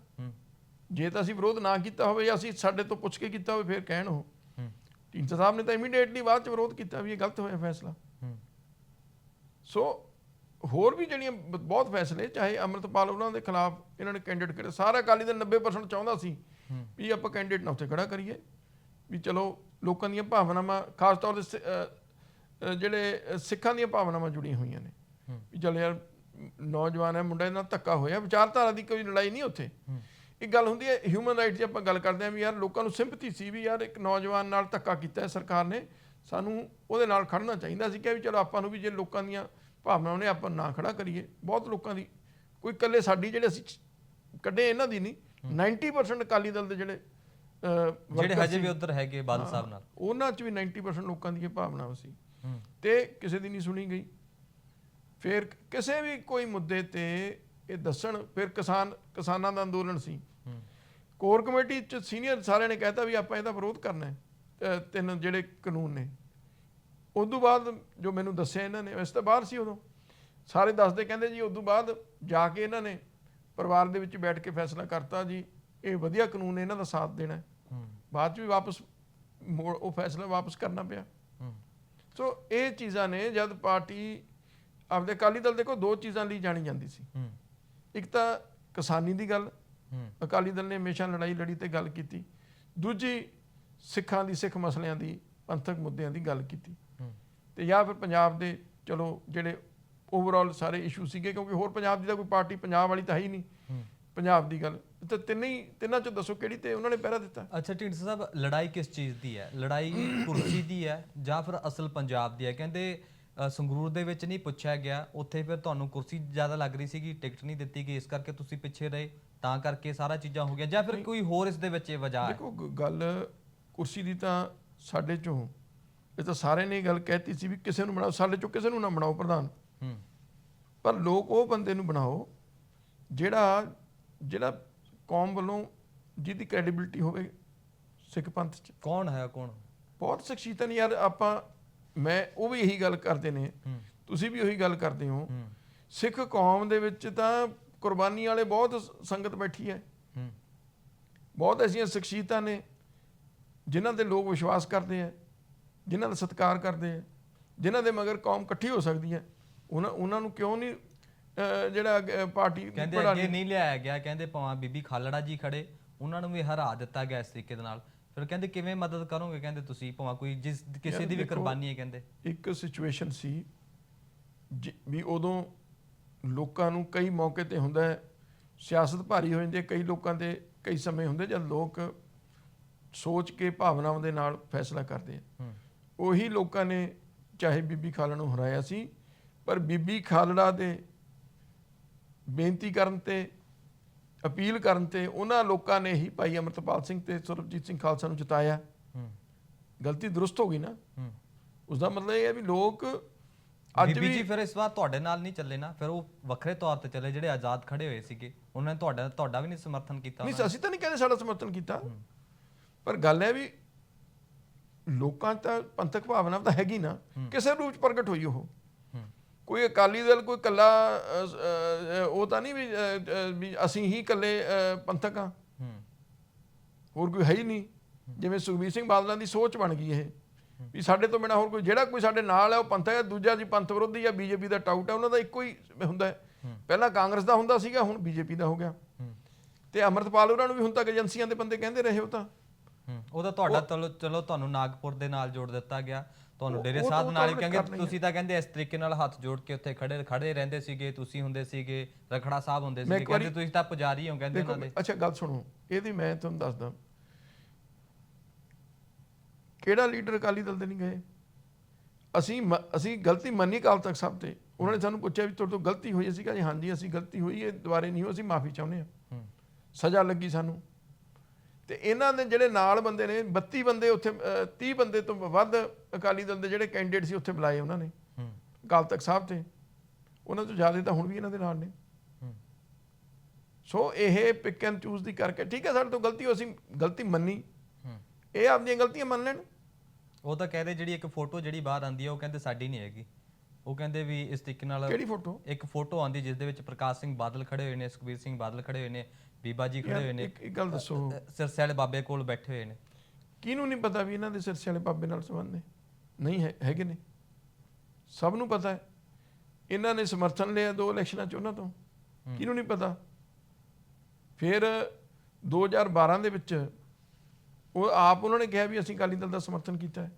ਜੇ ਤਾਂ ਅਸੀਂ ਵਿਰੋਧ ਨਾ ਕੀਤਾ ਹੋਵੇ ਜਾਂ ਅਸੀਂ ਸਾਡੇ ਤੋਂ ਪੁੱਛ ਕੇ ਕੀਤਾ ਹੋਵੇ ਫਿਰ ਕਹਿਣ ਉਹ। ਹੂੰ। ਢੀਂਡਸਾ ਸਾਹਿਬ ਨੇ ਤਾਂ ਇਮੀਡੀਏਟਲੀ ਬਾਅਦ ਚ ਵਿਰੋਧ ਕੀਤਾ ਵੀ ਇਹ ਗਲਤ ਹੋਇਆ ਫੈਸਲਾ। ਸੋ ਹੋਰ ਵੀ ਜਿਹੜੀਆਂ ਬ- ਬਹੁਤ ਫੈਸਲੇ ਚਾਹੇ ਅੰਮ੍ਰਿਤਪਾਲ ਉਹਨਾਂ ਦੇ ਖਿਲਾਫ ਇਹਨਾਂ ਨੇ ਕੈਂਡੀਡੇਟ ਕਰੇ ਸਾਰਾ ਅਕਾਲੀ ਦਲ 90% ਚਾਹੁੰਦਾ ਸੀ ਵੀ ਆਪਾਂ ਕੈਂਡੀਡੇਟ ਨਾ ਉੱਥੇ ਖੜਾ ਕਰੀਏ ਵੀ ਚਲੋ ਲੋਕਾਂ ਦੀਆਂ ਭਾਵਨਾਵਾਂ ਖਾਸ ਤੌਰ ਤੇ ਸਿ- ਅ, ਅ, ਜਿਹੜੇ ਅ, ਸਿੱਖਾਂ ਦੀਆਂ ਭਾਵਨਾਵਾਂ ਜੁੜੀਆਂ ਹੋਈਆਂ ਨੇ ਵੀ ਚੱਲ ਯਾਰ ਨੌਜਵਾਨ ਹੈ ਮੁੰਡੇ ਨਾਲ ਧੱਕਾ ਹੋਇਆ ਵਿਚਾਰਧਾਰਾ ਦੀ ਕੋਈ ਲੜਾਈ ਨਹੀਂ ਉੱਥੇ ਹੂੰ। ਇੱਕ ਗੱਲ ਹੁੰਦੀ ਹੈ ਹਿਊਮਨ ਰਾਈਟਸ ਦੀ ਆਪਾਂ ਗੱਲ ਕਰਦੇ ਹਾਂ ਵੀ ਯਾਰ ਲੋਕਾਂ ਨੂੰ ਸਿੰਪਥੀ ਸੀ ਵੀ ਯਾਰ ਇੱਕ ਨੌਜਵਾਨ ਨਾਲ ਧੱਕਾ ਕੀਤਾ ਹੈ ਸਰਕਾਰ ਨੇ ਸਾਨੂੰ ਉਹਦੇ ਨਾਲ ਖੜਨਾ ਚਾਹੀਦਾ ਸੀ ਕਿ ਵੀ ਚਲੋ ਆਪਾਂ ਨੂੰ ਵੀ ਜੇ ਲੋਕਾਂ ਦੀਆਂ ਭਾਵਨਾਵਾਂ ਨੇ ਆਪਾਂ ਨਾ ਖੜਾ ਕਰੀਏ ਬਹੁਤ ਲੋਕਾਂ ਦੀ ਕੋਈ ਇਕੱਲੇ ਸਾਡੀ ਜਿਹੜੇ ਅਸੀਂ ਕੱਢੇ ਇਹਨਾਂ ਦੀ ਨਹੀਂ 90% ਅਕਾਲੀ ਦਲ ਦੇ ਜਿਹੜੇ ਜਿਹੜੇ ਹਜੇ ਵੀ ਉੱਧਰ ਹੈਗੇ ਬਾਦਲ ਸਾਹਿਬ ਨਾਲ। ਉਹਨਾਂ 'ਚ ਵੀ 90% ਲੋਕਾਂ ਦੀਆਂ ਭਾਵਨਾਵਾਂ ਸੀ। ਤੇ ਕਿਸੇ ਦੀ ਨਹੀਂ ਸੁਣੀ ਗਈ। ਫਿਰ ਕਿਸੇ ਵੀ ਕੋਈ ਮੁੱਦੇ ਤੇ ਇਹ ਦੱਸਣ ਫਿਰ ਕਿਸਾਨ ਕਿਸਾਨਾਂ ਦਾ ਅੰਦੋਲਨ ਸੀ। ਕੋਰ ਕਮੇਟੀ ਚ ਸੀਨੀਅਰ ਸਾਰਿਆਂ ਨੇ ਕਹਿਤਾ ਵੀ ਆਪਾਂ ਇਹਦਾ ਵਿਰੋਧ ਕਰਨਾ ਹੈ ਤਿੰਨ ਜਿਹੜੇ ਕਾਨੂੰਨ ਨੇ। ਉਸ ਤੋਂ ਬਾਅਦ ਜੋ ਮੈਨੂੰ ਦੱਸਿਆ ਇਹਨਾਂ ਨੇ ਵੈਸੇ ਤਾਂ ਬਾਹਰ ਸੀ ਉਦੋਂ। ਸਾਰੇ ਦੱਸਦੇ ਕਹਿੰਦੇ ਜੀ ਉਸ ਤੋਂ ਬਾਅਦ ਜਾ ਕੇ ਇਹਨਾਂ ਨੇ ਪਰਿਵਾਰ ਦੇ ਵਿੱਚ ਬੈਠ ਕੇ ਫੈਸਲਾ ਕਰਤਾ ਜੀ ਇਹ ਵਧੀਆ ਕਾਨੂੰਨ ਇਹਨਾਂ ਦਾ ਸਾਥ ਦੇਣਾ ਬਾਅਦ ਚ ਵੀ ਵਾਪਸ ਉਹ ਫੈਸਲਾ ਵਾਪਸ ਕਰਨਾ ਪਿਆ। ਸੋ ਇਹ ਚੀਜ਼ਾਂ ਨੇ ਜਦ ਪਾਰਟੀ ਆਪਦੇ ਅਕਾਲੀ ਦਲ ਦੇਖੋ ਦੋ ਚੀਜ਼ਾਂ ਲਈ ਜਾਣੀ ਜਾਂਦੀ ਸੀ। ਇੱਕ ਤਾਂ ਕਿਸਾਨੀ ਦੀ ਗੱਲ। ਅਕਾਲੀ ਦਲ ਨੇ ਹਮੇਸ਼ਾ ਲੜਾਈ ਲੜੀ ਤੇ ਗੱਲ ਕੀਤੀ। ਦੂਜੀ ਸਿੱਖਾਂ ਦੀ ਸਿੱਖ ਮਸਲਿਆਂ ਦੀ ਪੰਥਕ ਮੁੱਦਿਆਂ ਦੀ ਗੱਲ ਕੀਤੀ। ਤੇ ਜਾਂ ਫਿਰ ਪੰਜਾਬ ਦੇ ਚਲੋ ਜਿਹੜੇ ਓਵਰਆਲ ਸਾਰੇ ਇਸ਼ੂ ਸੀਗੇ ਕਿਉਂਕਿ ਹੋਰ ਪੰਜਾਬ ਦੀ ਤਾਂ ਕੋਈ ਪਾਰਟੀ ਪੰਜਾਬ ਵਾਲੀ ਤਾਂ ਹੈ ਹੀ ਨਹੀਂ ਪੰਜਾਬ ਦੀ ਗੱਲ। ਤੇ ਤਿੰਨੇ ਹੀ ਤਿੰਨਾਂ ਚੋਂ ਦੱਸੋ ਕਿਹੜੀ ਤੇ ਉਹਨਾਂ ਨੇ ਪਹਿਰਾ ਦਿੱਤਾ? ਅੱਛਾ ਢੀਂਡਸਾ ਸਾਹਿਬ ਲੜਾਈ ਕਿਸ ਚੀਜ਼ ਦੀ ਹੈ? ਲੜਾਈ ਕੁਰਸੀ ਦੀ ਹੈ ਜਾਂ ਫਿਰ ਅਸਲ ਪੰਜਾਬ ਦੀ ਹੈ? ਕਹਿੰਦੇ ਸੰਗਰੂਰ ਦੇ ਵਿੱਚ ਨਹੀਂ ਪੁੱਛਿਆ ਗਿਆ। ਉੱਥੇ ਫਿਰ ਤੁਹਾਨੂੰ ਕੁਰਸੀ ਜ਼ਿਆਦਾ ਲੱਗ ਰਹੀ ਸੀਗੀ ਟਿਕਟ ਨਹੀਂ ਦਿੱਤੀ ਗਈ। ਇਸ ਕਰਕੇ ਤੁਸੀਂ ਪਿੱਛੇ ਰਹੇ ਤਾਂ ਕਰਕੇ ਸਾਰਾ ਚੀਜ਼ਾਂ ਹੋ ਗਿਆ। ਜਾਂ ਫਿਰ ਕੋਈ ਹੋਰ ਇਸ ਦੇ ਵਿੱਚ ਇਹ ਵਜ੍ਹਾ ਹੈ? ਦੇਖੋ ਗੱਲ ਕੁਰਸੀ ਦੀ ਤਾਂ ਸਾਡੇ ਚੋਂ ਇਹ ਤਾਂ ਸਾਰਿਆਂ ਨੇ ਇਹ ਗੱਲ ਕਹਿਤੀ ਸੀ ਵੀ ਕਿਸੇ ਨੂੰ ਬਣਾਓ ਸਾਡੇ ਚੋਂ ਕਿਸੇ ਨੂੰ ਨਾ ਬਣਾਓ ਪ੍ਰਧਾਨ। ਹੂੰ। ਪਰ ਲੋਕ ਉਹ ਬੰਦੇ ਨੂੰ ਬਣਾਓ ਜਿਹੜਾ ਜਿਹੜਾ ਕੌਮ ਵੱਲੋਂ ਜਿਹਦੀ ਕ੍ਰੈਡੀਬਿਲਟੀ ਹੋਵੇ ਸਿੱਖ ਪੰਥ 'ਚ। ਕੌਣ ਹੈ ਕੌਣ? ਬਹੁਤ ਸ਼ਖਸੀਅਤਾਂ ਨੇ ਯਾਰ ਆਪਾਂ ਮੈਂ ਉਹ ਵੀ ਇਹੀ ਗੱਲ ਕਰਦੇ ਨੇ। ਤੁਸੀਂ ਵੀ ਉਹੀ ਗੱਲ ਕਰਦੇ ਹੋ। ਸਿੱਖ ਕੌਮ ਦੇ ਵਿੱਚ ਤਾਂ ਕੁਰਬਾਨੀ ਵਾਲੇ ਬਹੁਤ ਸੰਗਤ ਬੈਠੀ ਹੈ। ਹੂੰ। ਬਹੁਤ ਐਸੀਆਂ ਸ਼ਖਸੀਅਤਾਂ ਨੇ ਜਿਨ੍ਹਾਂ ਤੇ ਲੋਕ ਵਿਸ਼ਵਾਸ ਕਰਦੇ ਆ ਜਿਨ੍ਹਾਂ ਦਾ ਸਤਿਕਾਰ ਕਰਦੇ ਆ ਜਿਨ੍ਹਾਂ ਦੇ ਮਗਰ ਕੌਮ ਇਕੱਠੀ ਹੋ ਸਕਦੀ ਹੈ ਉਹਨਾਂ ਉਹਨਾਂ ਨੂੰ ਕਿਉਂ ਨਹੀਂ ਜਿਹੜਾ ਪਾਰਟੀ ਕਹਿੰਦੇ ਅੱਗੇ? ਨਹੀਂ ਲਿਆਇਆ ਗਿਆ ਕਹਿੰਦੇ ਭਾਵੇਂ ਬੀਬੀ ਖਾਲੜਾ ਜੀ ਖੜੇ ਉਹਨਾਂ ਨੂੰ ਵੀ ਹਰਾ ਦਿੱਤਾ ਗਿਆ ਇਸ ਤਰੀਕੇ ਦੇ ਨਾਲ। ਫਿਰ ਕਹਿੰਦੇ ਕਿਵੇਂ ਮਦਦ ਕਰੋਗੇ? ਕਹਿੰਦੇ ਤੁਸੀਂ ਭਾਵੇਂ ਕੋਈ ਜਿਸ ਕਿਸੇ ਦੀ ਵੀ ਕੁਰਬਾਨੀ ਹੈ ਕਹਿੰਦੇ। ਇੱਕ ਸਿਚੁਏਸ਼ਨ ਸੀ ਵੀ ਉਦੋਂ ਲੋਕਾਂ ਨੂੰ ਕਈ ਮੌਕੇ ਤੇ ਹੁੰਦਾ ਹੈ ਸਿਆਸਤ ਭਾਰੀ ਹੋ ਜਾਂਦੀ ਹੈ ਕਈ ਲੋਕਾਂ ਦੇ ਕਈ ਸਮੇਂ ਹੁੰਦੇ ਜਦ ਲੋਕ ਸੋਚ ਕੇ ਭਾਵਨਾਵਾਂ ਦੇ ਨਾਲ ਫੈਸਲਾ ਕਰਦੇ ਆ। ਹੂੰ। ਉਹੀ ਲੋਕਾਂ ਨੇ ਚਾਹੇ ਬੀਬੀ ਖਾਲੜਾ ਨੂੰ ਹਰਾਇਆ ਸੀ ਪਰ ਬੀਬੀ ਖਾਲੜਾ ਦੇ ਬੇਨਤੀ ਕਰਨ ਤੇ ਅਪੀਲ ਕਰਨ ਤੇ ਉਹਨਾਂ ਲੋਕਾਂ ਨੇ ਹੀ ਭਾਈ ਅਮਰਤਪਾਲ ਸਿੰਘ ਤੇ ਸੁਰਜੀਤ ਸਿੰਘ ਖਾਲਸਾ ਨੂੰ ਜਿਤਾਇਆ। ਗਲਤੀ ਦਰੁਸਤ ਹੋ ਗਈ ਨਾ। ਉਸ ਦਾ ਮਤਲਬ ਇਹ ਹੈ ਵੀ ਲੋਕ ਅੱਜ ਵੀ ਜੀ ਫਿਰ ਇਸ ਵਾਰ ਤੁਹਾਡੇ ਨਾਲ ਨਹੀਂ ਚੱਲੇ ਨਾ ਫਿਰ ਉਹ ਵੱਖਰੇ ਤੌਰ ਤੇ ਚੱਲੇ ਜਿਹੜੇ ਆਜ਼ਾਦ ਖੜੇ ਹੋਏ ਸੀਗੇ। ਉਹਨਾਂ ਨੇ ਤੁਹਾਡਾ ਤੁਹਾਡਾ ਵੀ ਨਹੀਂ ਸਮਰਥਨ ਕੀਤਾ ਨਹੀਂ ਅਸੀਂ ਤਾਂ ਨਹੀਂ ਕਹਿੰਦੇ ਸਾਡਾ ਸਮਰਥਨ ਕੀਤਾ। ਪਰ ਗੱਲ ਹੈ ਵੀ ਲੋਕਾਂ ਤਾਂ ਪੰਥਕ ਭਾਵਨਾ ਤਾਂ ਹੈਗੀ ਨਾ ਕਿਸੇ ਰੂਪ ਚ ਪ੍ਰਗਟ ਹੋਈ ਉਹ। ਹੂੰ। ਕੋਈ ਅਕਾਲੀ ਦਲ ਕੋਈ ਕੱਲਾ ਉਹ ਤਾਂ ਨਹੀਂ ਵੀ ਅਸੀਂ ਹੀ ਕੱਲੇ ਪੰਥਕ ਆ ਹੂੰ। ਹੋਰ ਕੋਈ ਹੈ ਹੀ ਨਹੀਂ। ਜਿਵੇਂ ਸੁਖਬੀਰ ਸਿੰਘ ਬਾਦਲਾਂ ਦੀ ਸੋਚ ਬਣ ਗਈ ਇਹ। ਵੀ ਸਾਡੇ ਤੋਂ ਬਿਨਾ ਹੋਰ ਕੋਈ ਜਿਹੜਾ ਕੋਈ ਸਾਡੇ ਨਾਲ ਹੈ ਉਹ ਪੰਥਕ ਹੈ ਦੂਜਾ ਜੀ ਪੰਥ ਵਿਰੋਧੀ ਜਾਂ ਬੀਜੇਪੀ ਦਾ ਟਾਊਟ ਹੈ ਉਹਨਾਂ ਦਾ ਇੱਕੋ ਹੀ ਹੁੰਦਾ ਹੈ। ਪਹਿਲਾਂ ਕਾਂਗਰਸ ਦਾ ਹੁੰਦਾ ਸੀਗਾ ਹੁਣ ਬੀਜੇਪੀ ਦਾ ਹੋ ਗਿਆ। ਹੂੰ। ਤੇ ਅਮਰਤਪਾਲ ਉਹਨਾਂ ਨੂੰ ਵੀ ਹੁਣ ਤੱਕ ਏਜੰਸੀਆਂ ਦੇ ਬੰਦੇ ਕਹਿੰਦੇ ਰਹੇ ਉਹ ਤਾਂ। ਹੂੰ ਉਹਦਾ ਤੁਹਾਡਾ ਚਲੋ ਚਲੋ ਤੁਹਾਨੂੰ ਨਾਗਪੁਰ ਦੇ ਨਾਲ ਜੋੜ ਦਿੱਤਾ ਗਿਆ। ਤੁਹਾਨੂੰ ਡੇਰੇ ਸਾਹਿਬ ਨਾਲ ਹੀ ਹੀ ਤੁਸੀਂ ਤਾਂ ਕਹਿੰਦੇ ਇਸ ਤਰੀਕੇ ਨਾਲ ਹੱਥ ਜੋੜ ਕੇ ਉੱਥੇ ਖੜੇ ਖੜੇ ਰਹਿੰਦੇ ਸੀਗੇ ਤੁਸੀਂ ਹੁੰਦੇ ਸੀਗੇ ਰਖੜਾ ਸਾਹਿਬ ਹੁੰਦੇ ਸੀਗੇ ਕਹਿੰਦੇ ਤੁਸੀਂ ਤਾਂ ਪੁਜਾਰੀ ਹੋ ਕਹਿੰਦੇ ਉਹਨਾਂ ਦੇ। ਅੱਛਾ ਗੱਲ ਸੁਣੋ ਇਹਦੀ ਮੈਂ ਤੁਹਾਨੂੰ ਦੱਸਦਾ। ਕਿਹੜਾ ਲੀਡਰ ਅਕਾਲੀ ਦਲ ਦੇ ਨਹੀਂ ਗਏ? ਅਸੀਂ ਅਸੀਂ ਗਲਤੀ ਮੰਨੀ ਕਾਲ ਤੱਕ ਸਭ ਤੇ। ਉਹਨਾਂ ਨੇ ਸਾਨੂੰ ਪੁੱਛਿਆ ਵੀ ਤੁਹਾਡੇ ਤੋਂ ਗਲਤੀ ਹੋਈ ਅਸੀਂ ਕਿਹਾ ਜੀ ਹਾਂਜੀ ਅਸੀਂ ਗਲਤੀ ਹੋਈ ਹੈ ਦੁਬਾਰੇ ਨਹੀਂ ਹੋ ਅਸੀਂ ਮਾਫੀ ਚਾਹੁੰਦੇ ਹੂੰ। ਸਜ਼ਾ ਲੱਗੀ ਸਾਨੂੰ। ਤੇ ਇਹਨਾਂ ਦੇ ਜਿਹੜੇ ਨਾਲ ਬੰਦੇ ਨੇ 32 ਬੰਦੇ ਉੱਥੇ ਅਹ, 30 ਬੰਦੇ ਤੋਂ ਵੱਧ ਅਕਾਲੀ ਦਲ ਦੇ ਜਿਹੜੇ ਕੈਂਡੀਡੇਟ ਸੀ ਉੱਥੇ ਬੁਲਾਏ ਉਹਨਾਂ ਨੇ। ਅਕਾਲ ਤਖਤ ਸਾਹਿਬ ਤੇ। ਉਹਨਾਂ ਤੋਂ ਜ਼ਿਆਦਾ ਤਾਂ ਹੁਣ ਵੀ ਇਹਨਾਂ ਦੇ ਨਾਲ ਨੇ। ਸੋ ਇਹ ਪਿਕ ਐਂਡ ਚੂਜ਼ ਦੀ ਕਰਕੇ ਠੀਕ ਹੈ ਸਾਡੇ ਤੋਂ ਗਲਤੀ ਹੋ ਅਸੀਂ ਗਲਤੀ ਮੰਨੀ। ਇਹ ਆਪਣੀਆਂ ਗਲਤੀਆਂ ਮੰਨ ਲੈਣ। ਉਹ ਤਾਂ ਕਹਿੰਦੇ ਜਿਹੜੀ ਇੱਕ ਫੋਟੋ ਜਿਹੜੀ ਬਾਹਰ ਆਂਦੀ ਹੈ ਉਹ ਕਹਿੰਦੇ ਸਾਡੀ ਨਹੀਂ ਹੈਗੀ। ਉਹ ਕਹਿੰਦੇ ਵੀ ਇਸ ਤਰੀਕੇ ਨਾਲ ਕਿਹੜੀ ਫੋਟੋ ਇੱਕ ਫੋਟੋ ਆਂਦੀ ਜਿਸ ਦੇ ਵਿੱਚ ਪ੍ਰਕਾਸ਼ ਸਿੰਘ ਬਾਦਲ ਖੜੇ ਹੋਏ ਨੇ ਸੁਖਬੀਰ ਸਿੰਘ ਬਾਦਲ ਖੜੇ ਹੋਏ ਨੇ। ਬੀਬਾ ਜੀ ਖੜੇ ਹੋਏ ਨੇ। ਇੱਕ ਇੱਕ ਗੱਲ ਦੱਸੋ। ਸਿਰਸੇ ਵਾਲੇ ਬਾਬੇ ਕੋਲ ਬੈਠੇ ਹੋਏ ਨੇ। ਕਿਹਨੂੰ ਨਹੀਂ ਪਤਾ ਵੀ ਇਹਨਾਂ ਦੇ ਸਿਰਸੇ ਵਾਲੇ ਬਾਬੇ ਨਾਲ ਸੰਬੰਧ ਨੇ? ਨਹੀਂ ਹੈ ਹੈਗੇ ਨੇ। ਸਭ ਨੂੰ ਪਤਾ ਹੈ। ਇਹਨਾਂ ਨੇ ਸਮਰਥਨ ਲਿਆ ਦੋ ਇਲੈਕਸ਼ਨਾਂ ਚ ਉਹਨਾਂ ਤੋਂ। ਕਿਹਨੂੰ ਨਹੀਂ ਪਤਾ? ਫਿਰ 2012 ਦੇ ਵਿੱਚ ਉਹ ਆਪ ਉਹਨਾਂ ਨੇ ਕਿਹਾ ਵੀ ਅਸੀਂ ਅਕਾਲੀ ਦਲ ਦਾ ਸਮਰਥਨ ਕੀਤਾ ਹੈ।